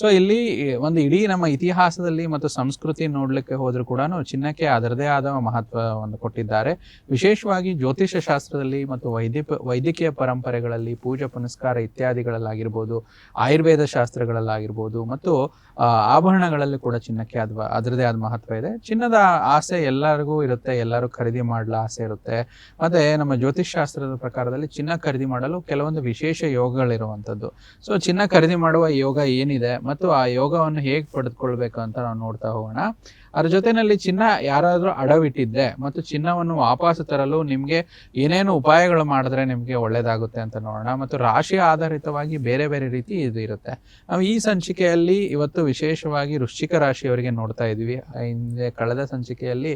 ಸೊ ಇಲ್ಲಿ ಒಂದು ಇಡೀ ನಮ್ಮ ಇತಿಹಾಸದಲ್ಲಿ ಮತ್ತು ಸಂಸ್ಕೃತಿ ನೋಡ್ಲಿಕ್ಕೆ ಹೋದ್ರು ಕೂಡ ಚಿನ್ನಕ್ಕೆ ಅದರದೇ ಆದ ಮಹತ್ವವನ್ನು ಕೊಟ್ಟಿದ್ದಾರೆ. ವಿಶೇಷವಾಗಿ ಜ್ಯೋತಿಷ ಶಾಸ್ತ್ರದಲ್ಲಿ ಮತ್ತು ವೈದ್ಯ ವೈದ್ಯಕೀಯ ಪರಂಪರೆಗಳಲ್ಲಿ ಪೂಜೆ, ಪುನಸ್ಕಾರ ಇತ್ಯಾದಿಗಳಲ್ಲಾಗಿರ್ಬೋದು, ಆಯುರ್ವೇದ ಶಾಸ್ತ್ರಗಳಲ್ಲಾಗಿರ್ಬೋದು ಮತ್ತು ಆಭರಣಗಳಲ್ಲಿ ಕೂಡ ಚಿನ್ನಕ್ಕೆ ಅದ ಅದರದೇ ಆದ ಮಹತ್ವ ಇದೆ. ಚಿನ್ನದ ಆಸೆ ಎಲ್ಲರಿಗೂ ಇರುತ್ತೆ, ಎಲ್ಲರೂ ಖರೀದಿ ಮಾಡಲು ಆಸೆ ಇರುತ್ತೆ. ಮತ್ತೆ ನಮ್ಮ ಜ್ಯೋತಿಷ್ ಶಾಸ್ತ್ರದ ಪ್ರಕಾರದಲ್ಲಿ ಚಿನ್ನ ಖರೀದಿ ಮಾಡಲು ಕೆಲವೊಂದು ವಿಶೇಷ ಯೋಗಗಳಿರುವಂಥದ್ದು. ಸೊ ಚಿನ್ನ ಖರೀದಿ ಮಾಡುವ ಯೋಗ ಏನಿದೆ, ಮತ್ತು ಆ ಯೋಗವನ್ನು ಹೇಗೆ ಪಡೆದುಕೊಳ್ಬೇಕು ಅಂತ ನಾವು ನೋಡ್ತಾ ಹೋಗೋಣ. ಅದ್ರ ಜೊತೆನಲ್ಲಿ ಚಿನ್ನ ಯಾರಾದ್ರೂ ಅಡವಿಟ್ಟಿದ್ದೆ ಮತ್ತು ಚಿನ್ನವನ್ನು ವಾಪಸ್ ತರಲು ನಿಮ್ಗೆ ಏನೇನು ಉಪಾಯಗಳು ಮಾಡಿದ್ರೆ ನಿಮ್ಗೆ ಒಳ್ಳೇದಾಗುತ್ತೆ ಅಂತ ನೋಡೋಣ. ಮತ್ತು ರಾಶಿ ಆಧಾರಿತವಾಗಿ ಬೇರೆ ಬೇರೆ ರೀತಿ ಇದು ಇರುತ್ತೆ. ನಾವು ಈ ಸಂಚಿಕೆಯಲ್ಲಿ ಇವತ್ತು ವಿಶೇಷವಾಗಿ ವೃಶ್ಚಿಕ ರಾಶಿಯವರಿಗೆ ನೋಡ್ತಾ ಇದ್ವಿ ಹಿಂದೆ ಕಳೆದ ಸಂಚಿಕೆಯಲ್ಲಿ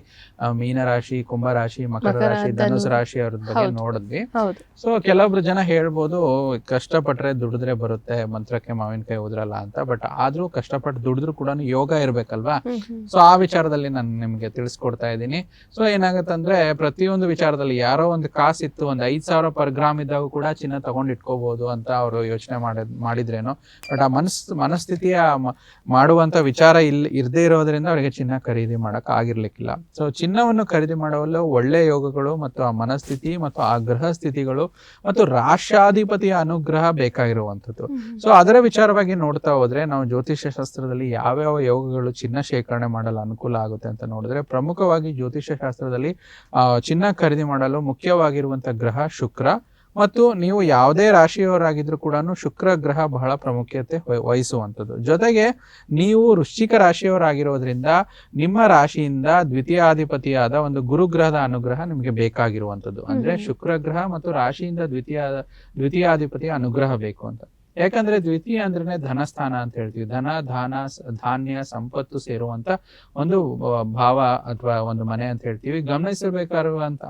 ಮೀನರಾಶಿ ಮೀನ ರಾಶಿ ಕುಂಭ ರಾಶಿ ಮಕರ ರಾಶಿ ಧನುಸ್ ಧನುಸು ರಾಶಿ ಅವ್ರ ಬಗ್ಗೆ ನೋಡಿದ್ವಿ. ಸೊ ಕೆಲವೊಬ್ರು ಜನ ಹೇಳ್ಬೋದು ಕಷ್ಟಪಟ್ರೆ ದುಡಿದ್ರೆ ಬರುತ್ತೆ ಮಂತ್ರಕ್ಕೆ ಮಾವಿನಕಾಯಿ ಉದ್ರಲ್ಲ ಅಂತ. ಬಟ್ ಆದ್ರೂ ಕಷ್ಟಪಟ್ಟು ದುಡಿದ್ರು ಕೂಡ ಯೋಗ ಇರ್ಬೇಕಲ್ವಾ. ಸೊ ಆ ವಿಚಾರದಲ್ಲಿ ನಾನು ನಿಮ್ಗೆ ತಿಳಿಸ್ಕೊಡ್ತಾ ಇದ್ದೀನಿ. ಸೊ ಏನಾಗುತ್ತಂದ್ರೆ ಪ್ರತಿಯೊಂದು ವಿಚಾರದಲ್ಲಿ ಯಾರೋ ಒಂದು ಇತ್ತು ಒಂದು ಐದ್ ಸಾವಿರ ಪರ್ ಗ್ರಾಮ್ ಇದ್ದಾಗ ಕೂಡ ಚಿನ್ನ ತಗೊಂಡ್ ಇಟ್ಕೋಬಹುದು ಅಂತ ಅವರು ಯೋಚನೆ ಮಾಡ ಮಾಡಿದ್ರೇನೋ. ಬಟ್ ಆ ಮನಸ್ ಮನಸ್ಥಿತಿಯ ಮಾಡುವಂತ ವಿಚಾರ ಇಲ್ ಇರದೇ ಇರೋದ್ರಿಂದ ಅವರಿಗೆ ಚಿನ್ನ ಖರೀದಿ ಮಾಡಕ್ ಆಗಿರ್ಲಿಕ್ಕಿಲ್ಲ. ಸೊ ಚಿನ್ನವನ್ನು ಖರೀದಿ ಮಾಡುವಲ್ಲೂ ಒಳ್ಳೆ ಯೋಗಗಳು ಮತ್ತು ಆ ಮನಸ್ಥಿತಿ ಮತ್ತು ಆ ಗ್ರಹ ಸ್ಥಿತಿಗಳು ಮತ್ತು ರಾಷ್ಟ್ರಾಧಿಪತಿಯ ಅನುಗ್ರಹ ಬೇಕಾಗಿರುವಂಥದ್ದು. ಸೊ ಅದರ ವಿಚಾರವಾಗಿ ನೋಡ್ತಾ ಹೋದ್ರೆ ನಾವು ಜ್ಯೋತಿಷ್ಯ ಶಾಸ್ತ್ರದಲ್ಲಿ ಯಾವ್ಯಾವ ಯೋಗಗಳು ಚಿನ್ನ ಶೇಖರಣೆ ಮಾಡಲು ಅನುಕೂಲ ಆಗುತ್ತೆ ಅಂತ ನೋಡಿದ್ರೆ ಪ್ರಮುಖವಾಗಿ ಜ್ಯೋತಿಷ್ಯ ಶಾಸ್ತ್ರದಲ್ಲಿ ಚಿನ್ನ ಖರೀದಿ ಮಾಡಲು ಮುಖ್ಯವಾಗಿರುವಂತ ಗ್ರಹ ಶುಕ್ರ. ಮತ್ತು ನೀವು ಯಾವುದೇ ರಾಶಿಯವರಾಗಿದ್ರು ಕೂಡ ಶುಕ್ರ ಗ್ರಹ ಬಹಳ ಪ್ರಾಮುಖ್ಯತೆ ವಹಿಸುವಂತದ್ದು ವಹಿಸುವಂಥದ್ದು. ಜೊತೆಗೆ ನೀವು ವೃಶ್ಚಿಕ ರಾಶಿಯವರಾಗಿರೋದ್ರಿಂದ ನಿಮ್ಮ ರಾಶಿಯಿಂದ ದ್ವಿತೀಯಾಧಿಪತಿಯಾದ ಒಂದು ಗುರುಗ್ರಹದ ಅನುಗ್ರಹ ನಿಮಗೆ ಬೇಕಾಗಿರುವಂಥದ್ದು. ಅಂದ್ರೆ. ಶುಕ್ರ ಗ್ರಹ ಮತ್ತು ರಾಶಿಯಿಂದ ದ್ವಿತೀಯ ದ್ವಿತೀಯಾಧಿಪತಿಯ ಅನುಗ್ರಹ ಬೇಕು ಅಂತ. ಯಾಕಂದ್ರೆ ದ್ವಿತೀಯ ಅಂದ್ರೆ ಧನಸ್ಥಾನ ಅಂತ ಹೇಳ್ತೀವಿ. ಧನ ಧಾನ ಧಾನ್ಯ ಸಂಪತ್ತು ಸೇರುವಂತ ಒಂದು ಭಾವ ಅಥವಾ ಒಂದು ಮನೆ ಅಂತ ಹೇಳ್ತೀವಿ. ಗಮನಿಸಬೇಕಾಗಿರುವಂತ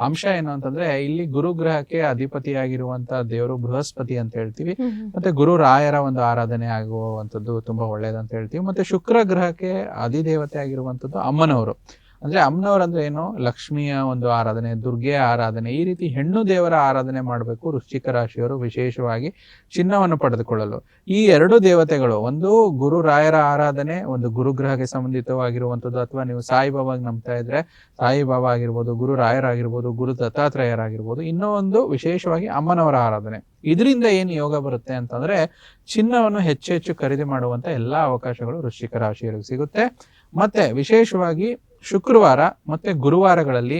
ಅಂಶ ಏನು ಅಂತಂದ್ರೆ ಇಲ್ಲಿ ಗುರುಗ್ರಹಕ್ಕೆ ಅಧಿಪತಿಯಾಗಿರುವಂತ ದೇವರು ಬೃಹಸ್ಪತಿ ಅಂತ ಹೇಳ್ತೀವಿ. ಮತ್ತೆ ಗುರು ರಾಯರ ಒಂದು ಆರಾಧನೆ ಆಗುವಂಥದ್ದು ತುಂಬಾ ಒಳ್ಳೇದಂತ ಹೇಳ್ತೀವಿ. ಮತ್ತೆ ಶುಕ್ರ ಗ್ರಹಕ್ಕೆ ಅಧಿದೇವತೆ ಆಗಿರುವಂತದ್ದು ಅಮ್ಮನವರು. ಅಂದ್ರೆ ಅಮ್ಮನವರಂದ್ರೆ ಏನು? ಲಕ್ಷ್ಮಿಯ ಒಂದು ಆರಾಧನೆ ದುರ್ಗೆಯ ಆರಾಧನೆ, ಈ ರೀತಿ ಹೆಣ್ಣು ದೇವರ ಆರಾಧನೆ ಮಾಡಬೇಕು, ವೃಶ್ಚಿಕ ರಾಶಿಯವರು ವಿಶೇಷವಾಗಿ ಚಿನ್ನವನ್ನು ಪಡೆದುಕೊಳ್ಳಲು. ಈ ಎರಡು ದೇವತೆಗಳು, ಒಂದು ಗುರು ರಾಯರ ಆರಾಧನೆ, ಒಂದು ಗುರುಗ್ರಹಕ್ಕೆ ಸಂಬಂಧಿತವಾಗಿರುವಂಥದ್ದು, ಅಥವಾ ನೀವು ಸಾಯಿಬಾಬಾಗ್ ನಂಬ್ತಾ ಇದ್ರೆ ಸಾಯಿಬಾಬಾ ಆಗಿರ್ಬೋದು, ಗುರು ರಾಯರಾಗಿರ್ಬೋದು ಗುರು ದತ್ತಾತ್ರೇಯರಾಗಿರ್ಬೋದು ಇನ್ನೂ ಒಂದು ವಿಶೇಷವಾಗಿ ಅಮ್ಮನವರ ಆರಾಧನೆ. ಇದರಿಂದ ಏನು ಯೋಗ ಬರುತ್ತೆ ಅಂತಂದ್ರೆ, ಚಿನ್ನವನ್ನು ಹೆಚ್ಚು ಹೆಚ್ಚು ಖರೀದಿ ಮಾಡುವಂತ ಎಲ್ಲಾ ಅವಕಾಶಗಳು ವೃಶ್ಚಿಕ ರಾಶಿಯವರಿಗೆ ಸಿಗುತ್ತೆ. ಮತ್ತೆ ವಿಶೇಷವಾಗಿ ಶುಕ್ರವಾರ ಮತ್ತೆ ಗುರುವಾರಗಳಲ್ಲಿ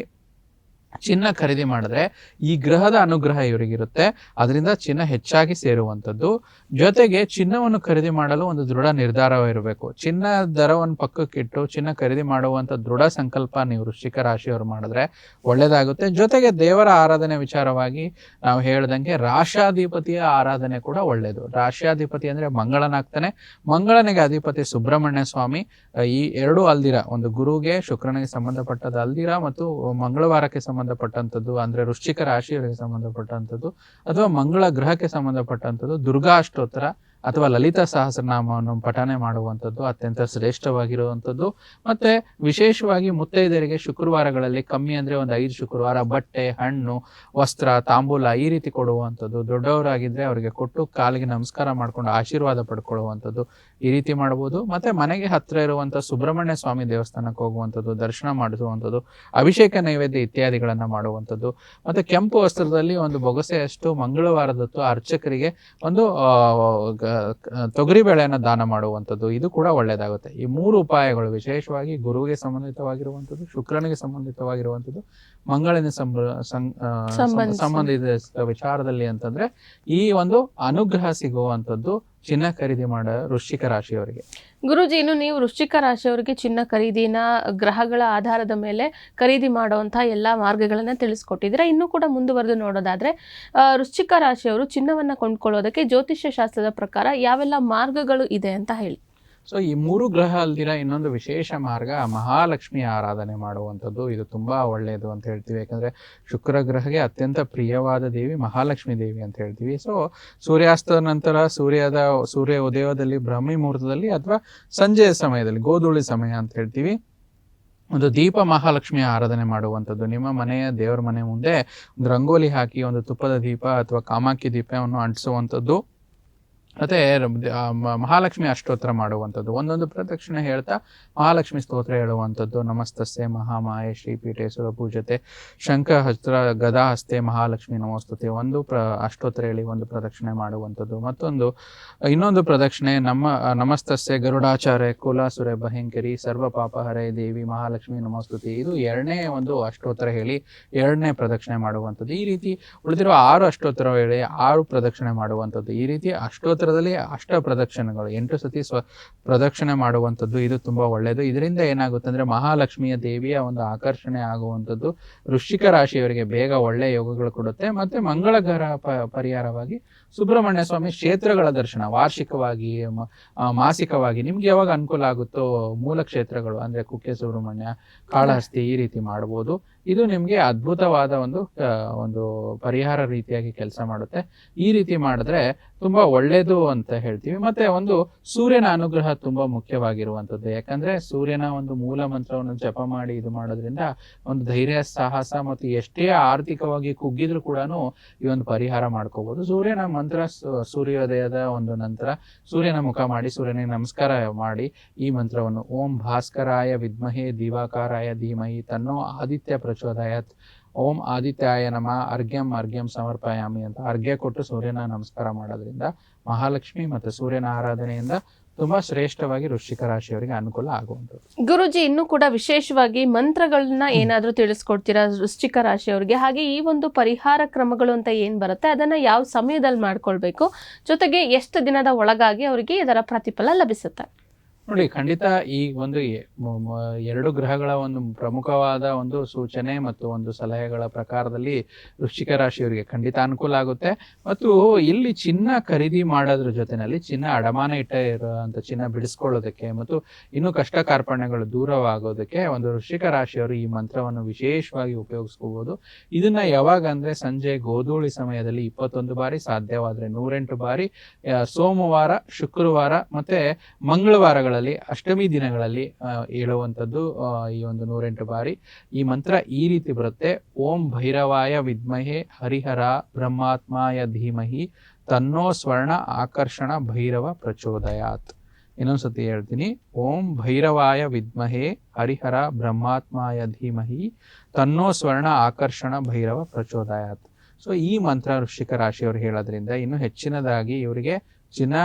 ಚಿನ್ನ ಖರೀದಿ ಮಾಡಿದ್ರೆ ಈ ಗ್ರಹದ ಅನುಗ್ರಹ ಇವರಿಗಿರುತ್ತೆ. ಅದರಿಂದ ಚಿನ್ನ ಹೆಚ್ಚಾಗಿ ಸೇರುವಂಥದ್ದು. ಜೊತೆಗೆ ಚಿನ್ನವನ್ನು ಖರೀದಿ ಮಾಡಲು ಒಂದು ದೃಢ ನಿರ್ಧಾರವಿರಬೇಕು ಚಿನ್ನ ದರವನ್ನು ಪಕ್ಕಕ್ಕಿಟ್ಟು ಚಿನ್ನ ಖರೀದಿ ಮಾಡುವಂತ ದೃಢ ಸಂಕಲ್ಪ ನೀವು ವೃಶ್ಚಿಕ ರಾಶಿಯವರು ಮಾಡಿದ್ರೆ ಒಳ್ಳೇದಾಗುತ್ತೆ. ಜೊತೆಗೆ ದೇವರ ಆರಾಧನೆ ವಿಚಾರವಾಗಿ ನಾವು ಹೇಳ್ದಂಗೆ ರಾಶಾಧಿಪತಿಯ ಆರಾಧನೆ ಕೂಡ ಒಳ್ಳೆಯದು ರಾಶಾಧಿಪತಿ ಅಂದ್ರೆ ಮಂಗಳನಾಗ್ತಾನೆ. ಮಂಗಳನಿಗೆ ಅಧಿಪತಿ ಸುಬ್ರಹ್ಮಣ್ಯ ಸ್ವಾಮಿ. ಈ ಎರಡು ಅಲ್ದಿರ ಒಂದು ಗುರುಗೆ, ಶುಕ್ರನಿಗೆ ಸಂಬಂಧಪಟ್ಟದ ಅಲ್ದಿರ ಮತ್ತು ಮಂಗಳವಾರಕ್ಕೆ ಸಂಬಂಧಪಟ್ಟಂಥದ್ದು ಅಂದ್ರೆ ವೃಶ್ಚಿಕ ರಾಶಿಯವರಿಗೆ ಸಂಬಂಧಪಟ್ಟಂಥದ್ದು ಅಥವಾ ಮಂಗಳ ಗ್ರಹಕ್ಕೆ ಸಂಬಂಧಪಟ್ಟಂಥದ್ದು ದುರ್ಗಾ ಅಷ್ಟೋತ್ತರ ಅಥವಾ ಲಲಿತಾ ಸಹಸ್ರನಾಮವನ್ನು ಪಠನೆ ಮಾಡುವಂಥದ್ದು ಅತ್ಯಂತ ಶ್ರೇಷ್ಠವಾಗಿರುವಂಥದ್ದು. ಮತ್ತೆ ವಿಶೇಷವಾಗಿ ಮುತ್ತೈದೆಯರಿಗೆ ಶುಕ್ರವಾರಗಳಲ್ಲಿ ಕಮ್ಮಿ ಅಂದ್ರೆ ಒಂದು ಐದು ಶುಕ್ರವಾರ ಬಟ್ಟೆ, ಹಣ್ಣು, ವಸ್ತ್ರ, ತಾಂಬೂಲ ಈ ರೀತಿ ಕೊಡುವಂಥದ್ದು. ದೊಡ್ಡವರಾಗಿದ್ರೆ ಅವರಿಗೆ ಕೊಟ್ಟು ಕಾಲಿಗೆ ನಮಸ್ಕಾರ ಮಾಡ್ಕೊಂಡು ಆಶೀರ್ವಾದ ಪಡ್ಕೊಳ್ಳುವಂಥದ್ದು ಈ ರೀತಿ ಮಾಡಬಹುದು ಮತ್ತೆ ಮನೆಗೆ ಹತ್ರ ಇರುವಂತ ಸುಬ್ರಹ್ಮಣ್ಯ ಸ್ವಾಮಿ ದೇವಸ್ಥಾನಕ್ಕೆ ಹೋಗುವಂಥದ್ದು, ದರ್ಶನ ಮಾಡಿಸುವಂಥದ್ದು, ಅಭಿಷೇಕ ನೈವೇದ್ಯ ಇತ್ಯಾದಿಗಳನ್ನ ಮಾಡುವಂಥದ್ದು. ಮತ್ತೆ ಕೆಂಪು ವಸ್ತ್ರದಲ್ಲಿ ಒಂದು ಬೊಗಸೆಯಷ್ಟು ಮಂಗಳವಾರದತ್ತು ಅರ್ಚಕರಿಗೆ ಒಂದು ತೊಗರಿ ಬೇಳೆಯನ್ನು ದಾನ ಮಾಡುವಂಥದ್ದು, ಇದು ಕೂಡ ಒಳ್ಳೆಯದಾಗುತ್ತೆ ಈ ಮೂರು ಉಪಾಯಗಳು ವಿಶೇಷವಾಗಿ ಗುರುವಿಗೆ ಸಂಬಂಧಿತವಾಗಿರುವಂಥದ್ದು, ಶುಕ್ರನಿಗೆ ಸಂಬಂಧಿತವಾಗಿರುವಂಥದ್ದು ಮಂಗಳನ ಸಂಬಂಧ ವಿಚಾರದಲ್ಲಿ ಅಂತಂದ್ರೆ ಈ ಒಂದು ಅನುಗ್ರಹ ಸಿಗುವಂತದ್ದು ಚಿನ್ನ ಖರೀದಿ ಮಾಡ ವೃಶ್ಚಿಕ ರಾಶಿಯವರಿಗೆ. ಗುರುಜಿ ಇನ್ನು ನೀವು ವೃಶ್ಚಿಕ ರಾಶಿಯವರಿಗೆ ಚಿನ್ನ ಖರೀದಿನ ಗ್ರಹಗಳ ಆಧಾರದ ಮೇಲೆ ಖರೀದಿ ಮಾಡುವಂತಹ ಎಲ್ಲಾ ಮಾರ್ಗಗಳನ್ನ ತಿಳಿಸ್ಕೊಟ್ಟಿದ್ದೀರಾ? ಇನ್ನೂ ಕೂಡ ಮುಂದುವರೆದು ನೋಡೋದಾದ್ರೆ ವೃಶ್ಚಿಕ ರಾಶಿಯವರು ಚಿನ್ನವನ್ನ ಕೊಂಡ್ಕೊಳ್ಳೋದಕ್ಕೆ ಜ್ಯೋತಿಷ್ಯ ಶಾಸ್ತ್ರದ ಪ್ರಕಾರ ಯಾವೆಲ್ಲ ಮಾರ್ಗಗಳು ಇದೆ ಅಂತ ಹೇಳಿ. ಸೊ ಈ ಮೂರು ಗ್ರಹ ಅಲ್ದಿರ ಇನ್ನೊಂದು ವಿಶೇಷ ಮಾರ್ಗ ಮಹಾಲಕ್ಷ್ಮಿ ಆರಾಧನೆ ಮಾಡುವಂಥದ್ದು. ಇದು ತುಂಬ ಒಳ್ಳೆಯದು ಅಂತ ಹೇಳ್ತೀವಿ. ಯಾಕಂದರೆ ಶುಕ್ರ ಗ್ರಹಗೆ ಅತ್ಯಂತ ಪ್ರಿಯವಾದ ದೇವಿ ಮಹಾಲಕ್ಷ್ಮಿ ದೇವಿ ಅಂತ ಹೇಳ್ತೀವಿ. ಸೊ ಸೂರ್ಯಾಸ್ತದ ನಂತರ ಸೂರ್ಯದ, ಸೂರ್ಯ ಉದಯದಲ್ಲಿ ಬ್ರಹ್ಮಿ ಮುಹೂರ್ತದಲ್ಲಿ ಅಥವಾ ಸಂಜೆಯ ಸಮಯದಲ್ಲಿ ಗೋಧೂಳಿ ಸಮಯ ಅಂತ ಹೇಳ್ತೀವಿ. ಒಂದು ದೀಪ ಮಹಾಲಕ್ಷ್ಮಿಯ ಆರಾಧನೆ ಮಾಡುವಂಥದ್ದು. ನಿಮ್ಮ ಮನೆಯ ದೇವರ ಮನೆ ಮುಂದೆ ಒಂದು ರಂಗೋಲಿ ಹಾಕಿ, ಒಂದು ತುಪ್ಪದ ದೀಪ ಅಥವಾ ಕಾಮಾಕಿ ದೀಪವನ್ನು ಅಂಟಿಸುವಂಥದ್ದು. ಮತ್ತೆ ಮಹಾಲಕ್ಷ್ಮಿ ಅಷ್ಟೋತ್ತರ ಮಾಡುವಂಥದ್ದು. ಒಂದೊಂದು ಪ್ರದಕ್ಷಿಣೆ ಹೇಳ್ತಾ ಮಹಾಲಕ್ಷ್ಮಿ ಸ್ತೋತ್ರ ಹೇಳುವಂಥದ್ದು. ನಮಸ್ತಸ್ತೆ ಶ್ರೀ ಶ್ರೀಪೀಠೇಶ್ವರ ಪೂಜತೆ ಶಂಖ ಹಸ್ತ್ರ ಗದಾ ಹಸ್ತೆ ಮಹಾಲಕ್ಷ್ಮಿ ನಮೋಸ್ತುತೆ. ಒಂದು ಪ್ರ ಅಷ್ಟೋತ್ತರ ಹೇಳಿ ಒಂದು ಪ್ರದಕ್ಷಿಣೆ ಮಾಡುವಂಥದ್ದು. ಮತ್ತೊಂದು, ಇನ್ನೊಂದು ಪ್ರದಕ್ಷಿಣೆ ನಮ್ಮ ನಮಸ್ತಸ್ಯ ಗರುಡಾಚಾರ್ಯ ಕುಲಾಸುರೆ ಭಯಂಕರಿ ಸರ್ವ ಪಾಪ ಹರೇ ದೇವಿ, ಮಹಾಲಕ್ಷ್ಮಿ ನಮಸ್ತುತಿ. ಇದು ಎರಡನೇ ಒಂದು ಅಷ್ಟೋತ್ತರ ಹೇಳಿ ಎರಡನೇ ಪ್ರದಕ್ಷಿಣೆ ಮಾಡುವಂಥದ್ದು. ಈ ರೀತಿ ಉಳಿದಿರುವ ಆರು ಅಷ್ಟೋತ್ತರ ಹೇಳಿ ಆರು ಪ್ರದಕ್ಷಿಣೆ ಮಾಡುವಂಥದ್ದು. ಈ ರೀತಿ ಅಷ್ಟೋತ್ತರದಲ್ಲಿ ಅಷ್ಟ ಪ್ರದಕ್ಷಿಣೆಗಳು. ಎಂಟು ಸತಿ ಸ್ವ ಪ್ರದಕ್ಷಿಣೆ ಮಾಡುವಂಥದ್ದು ಇದು ತುಂಬಾ ಒಳ್ಳೆಯದು ಇದರಿಂದ ಏನಾಗುತ್ತೆ ಅಂದ್ರೆ ಮಹಾಲಕ್ಷ್ಮಿಯ ದೇವಿಯ ಒಂದು ಆಕರ್ಷಣೆ ಆಗುವಂಥದ್ದು ವೃಶ್ಚಿಕ ರಾಶಿಯವರಿಗೆ ಬೇಗ ಒಳ್ಳೆಯ ಯೋಗಗಳು ಕೊಡುತ್ತೆ. ಮತ್ತೆ ಮಂಗಳ ಗ್ರಹ ಪರಿಹಾರವಾಗಿ ಸುಬ್ರಹ್ಮಣ್ಯ ಸ್ವಾಮಿ ಕ್ಷೇತ್ರಗಳ ದರ್ಶನ. ವಾರ್ಷಿಕವಾಗಿ ಮಾಸಿಕವಾಗಿ ನಿಮ್ಗೆ ಯಾವಾಗ ಅನುಕೂಲ ಆಗುತ್ತೋ ಮೂಲ ಕ್ಷೇತ್ರಗಳು ಅಂದ್ರೆ ಕುಕ್ಕೆ ಸುಬ್ರಹ್ಮಣ್ಯ, ಕಾಳಹಸ್ತಿ ಈ ರೀತಿ ಮಾಡಬಹುದು ಇದು ನಿಮ್ಗೆ ಅದ್ಭುತವಾದ ಒಂದು ಒಂದು ಪರಿಹಾರ ರೀತಿಯಾಗಿ ಕೆಲಸ ಮಾಡುತ್ತೆ. ಈ ರೀತಿ ಮಾಡಿದ್ರೆ ತುಂಬಾ ಒಳ್ಳೇದು ಅಂತ ಹೇಳ್ತೀವಿ. ಮತ್ತೆ ಒಂದು ಸೂರ್ಯನ ಅನುಗ್ರಹ ತುಂಬಾ ಮುಖ್ಯವಾಗಿರುವಂತದ್ದು ಯಾಕಂದ್ರೆ ಸೂರ್ಯನ ಒಂದು ಮೂಲ ಮಂತ್ರವನ್ನು ಜಪ ಮಾಡಿ ಇದು ಮಾಡೋದ್ರಿಂದ ಒಂದು ಧೈರ್ಯ, ಸಾಹಸ ಮತ್ತು ಎಷ್ಟೇ ಆರ್ಥಿಕವಾಗಿ ಕುಗ್ಗಿದ್ರು ಕೂಡ ಈ ಒಂದು ಪರಿಹಾರ ಮಾಡ್ಕೋಬಹುದು ಸೂರ್ಯನ ಮಂತ್ರ ಸೂರ್ಯೋದಯದ ಒಂದು ನಂತರ ಸೂರ್ಯನ ಮುಖ ಮಾಡಿ, ಸೂರ್ಯನಿಗೆ ನಮಸ್ಕಾರ ಮಾಡಿ ಈ ಮಂತ್ರವನ್ನು ಓಂ ಭಾಸ್ಕರಾಯ ವಿದ್ಮಹೇ ದಿವಾಕಾರಾಯ ಧೀಮಹಿ ತನ್ನೋ ಆದಿತ್ಯ ಪ್ರಚೋದಯಾತ್. ಓಂ ಆದಿತ್ಯಾಯ ನಮ. ಅರ್ಘ್ಯಂ ಅರ್ಘ್ಯಂ ಸಮರ್ಪಯಾಮಿ ಅಂತ ಅರ್ಘ್ಯ ಕೊಟ್ಟು ಸೂರ್ಯನ ನಮಸ್ಕಾರ ಮಾಡೋದ್ರಿಂದ ಮಹಾಲಕ್ಷ್ಮಿ ಮತ್ತು ಸೂರ್ಯನ ಆರಾಧನೆಯಿಂದ ತುಂಬಾ ಶ್ರೇಷ್ಠವಾಗಿ ವೃಶ್ಚಿಕ ರಾಶಿಯವರಿಗೆ ಅನುಕೂಲ ಆಗುವಂಥದ್ದು. ಗುರುಜಿ, ಇನ್ನೂ ಕೂಡ ವಿಶೇಷವಾಗಿ ಮಂತ್ರಗಳನ್ನ ಏನಾದ್ರೂ ತಿಳಿಸ್ಕೊಡ್ತೀರಾ ವೃಶ್ಚಿಕ ರಾಶಿಯವರಿಗೆ? ಹಾಗೆ ಈ ಒಂದು ಪರಿಹಾರ ಕ್ರಮಗಳು ಅಂತ ಏನ್ ಬರುತ್ತೆ? ಅದನ್ನ ಯಾವ ಸಮಯದಲ್ಲಿ ಮಾಡ್ಕೊಳ್ಬೇಕು? ಜೊತೆಗೆ ಎಷ್ಟು ದಿನದ ಒಳಗಾಗಿ ಅವರಿಗೆ ಇದರ ಪ್ರತಿಫಲ ಲಭಿಸುತ್ತೆ? ನೋಡಿ, ಖಂಡಿತ ಈ ಒಂದು ಎರಡು ಗ್ರಹಗಳ ಒಂದು ಪ್ರಮುಖವಾದ ಒಂದು ಸೂಚನೆ ಮತ್ತು ಒಂದು ಸಲಹೆಗಳ ಪ್ರಕಾರದಲ್ಲಿ ವೃಶ್ಚಿಕ ರಾಶಿಯವರಿಗೆ ಖಂಡಿತ ಅನುಕೂಲ ಆಗುತ್ತೆ. ಮತ್ತು ಇಲ್ಲಿ ಚಿನ್ನ ಖರೀದಿ ಮಾಡೋದ್ರ ಜೊತೆನಲ್ಲಿ ಚಿನ್ನ ಅಡಮಾನ ಇಟ್ಟ ಇರುವಂತ ಚಿನ್ನ ಬಿಡಿಸ್ಕೊಳ್ಳೋದಕ್ಕೆ ಮತ್ತು ಇನ್ನು ಕಷ್ಟ ಕಾರ್ಪಣ್ಯಗಳು ದೂರವಾಗೋದಕ್ಕೆ ಒಂದು ವೃಶ್ಚಿಕ ರಾಶಿಯವರು ಈ ಮಂತ್ರವನ್ನು ವಿಶೇಷವಾಗಿ ಉಪಯೋಗಿಸ್ಕೋಬಹುದು ಇದನ್ನ ಯಾವಾಗ ಅಂದ್ರೆ ಸಂಜೆ ಗೋಧೂಳಿ ಸಮಯದಲ್ಲಿ ಇಪ್ಪತ್ತೊಂದು ಬಾರಿ, ಸಾಧ್ಯವಾದ್ರೆ ನೂರೆಂಟು ಬಾರಿ ಸೋಮವಾರ, ಶುಕ್ರವಾರ ಮತ್ತೆ ಮಂಗಳವಾರಗಳಲ್ಲಿ ದಿನಗಳಲ್ಲಿ, ಅಷ್ಟಮಿ ದಿನಗಳಲ್ಲಿ ಹೇಳುವಂಥದ್ದು ಈ ಒಂದು ನೂರೆಂಟು ಬಾರಿ. ಈ ಮಂತ್ರ ಈ ರೀತಿ ಬರುತ್ತೆ, ಓಂ ಭೈರವಾಯ ವಿದ್ಮಹೆ ಹರಿಹರ ಬ್ರಹ್ಮಾತ್ಮಾಯ ಧೀಮಹಿ ತನ್ನೋ ಸ್ವರ್ಣ ಆಕರ್ಷಣ ಭೈರವ ಪ್ರಚೋದಯಾತ್. ಇನ್ನೊಂದ್ಸತಿ ಹೇಳ್ತೀನಿ, ಓಂ ಭೈರವಾಯ ವಿದ್ಮಹೆ ಹರಿಹರ ಬ್ರಹ್ಮಾತ್ಮಾಯ ಧೀಮಹಿ ತನ್ನೋ ಸ್ವರ್ಣ ಆಕರ್ಷಣ ಭೈರವ ಪ್ರಚೋದಯಾತ್. ಸೊ, ಈ ಮಂತ್ರ ವೃಶ್ಚಿಕ ರಾಶಿಯವರು ಹೇಳೋದ್ರಿಂದ ಇನ್ನು ಹೆಚ್ಚಿನದಾಗಿ ಇವರಿಗೆ ಚಿನ್ನ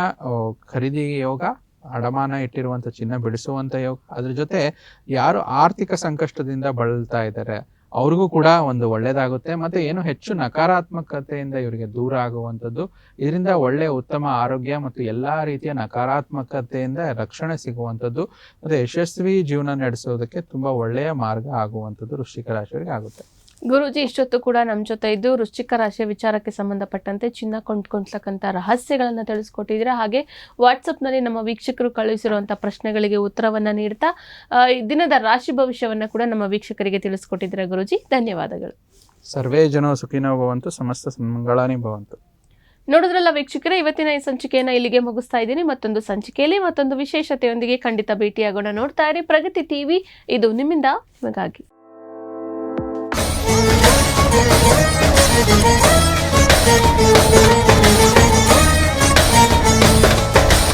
ಖರೀದಿ ಯೋಗ ಅಡಮಾನ ಇಟ್ಟಿರುವಂತ ಚಿನ್ನ ಬಿಡಿಸುವಂತ ಯೋಗ ಅದ್ರ ಜೊತೆ ಯಾರು ಆರ್ಥಿಕ ಸಂಕಷ್ಟದಿಂದ ಬಳಲ್ತಾ ಇದ್ದಾರೆ ಅವ್ರಿಗೂ ಕೂಡ ಒಂದು ಒಳ್ಳೇದಾಗುತ್ತೆ. ಮತ್ತೆ ಏನು ಹೆಚ್ಚು ನಕಾರಾತ್ಮಕತೆಯಿಂದ ಇವರಿಗೆ ದೂರ ಆಗುವಂಥದ್ದು. ಇದರಿಂದ ಒಳ್ಳೆ ಉತ್ತಮ ಆರೋಗ್ಯ ಮತ್ತು ಎಲ್ಲಾ ರೀತಿಯ ನಕಾರಾತ್ಮಕತೆಯಿಂದ ರಕ್ಷಣೆ ಸಿಗುವಂಥದ್ದು. ಮತ್ತೆ ಯಶಸ್ವಿ ಜೀವನ ನಡೆಸೋದಕ್ಕೆ ತುಂಬಾ ಒಳ್ಳೆಯ ಮಾರ್ಗ ಆಗುವಂಥದ್ದು ವೃಶ್ಚಿಕ ರಾಶಿಯವರಿಗೆ ಆಗುತ್ತೆ. ಗುರುಜಿ, ಇಷ್ಟೊತ್ತು ಕೂಡ ನಮ್ಮ ಜೊತೆ ಇದ್ದು ವೃಶ್ಚಿಕ ರಾಶಿಯ ವಿಚಾರಕ್ಕೆ ಸಂಬಂಧಪಟ್ಟಂತೆ ಚಿನ್ನ ಕೊಂಡ್ಕೊಂಡ್ತಕ್ಕಂಥ ರಹಸ್ಯಗಳನ್ನು ತಿಳಿಸ್ಕೊಟ್ಟಿದ್ದೀರಾ? ಹಾಗೆ ವಾಟ್ಸಪ್ನಲ್ಲಿ ನಮ್ಮ ವೀಕ್ಷಕರು ಕಳುಹಿಸಿರುವಂಥ ಪ್ರಶ್ನೆಗಳಿಗೆ ಉತ್ತರವನ್ನು ನೀಡ್ತಾ ದಿನದ ರಾಶಿ ಭವಿಷ್ಯವನ್ನು ಕೂಡ ನಮ್ಮ ವೀಕ್ಷಕರಿಗೆ ತಿಳಿಸ್ಕೊಟ್ಟಿದ್ದೀರಾ ಗುರುಜಿ ಧನ್ಯವಾದಗಳು. ಸರ್ವೇ ಜನ ಸುಖಿನೋ ಭವಂತು ಸಮಸ್ತ ಮಂಗಳಾನೇ ಭವಂತು. ನೋಡಿದ್ರಲ್ಲ ವೀಕ್ಷಕರೇ ಇವತ್ತಿನ ಈ ಸಂಚಿಕೆಯನ್ನು ಇಲ್ಲಿಗೆ ಮುಗಿಸ್ತಾ ಇದ್ದೀನಿ. ಮತ್ತೊಂದು ಸಂಚಿಕೆಯಲ್ಲಿ ಮತ್ತೊಂದು ವಿಶೇಷತೆಯೊಂದಿಗೆ ಖಂಡಿತ ಭೇಟಿಯಾಗೋಣ. ನೋಡ್ತಾ ಇರಿ ಪ್ರಗತಿ ಟಿವಿ. ಇದು ನಿಮ್ಮಿಂದ ನಿಮಗಾಗಿ.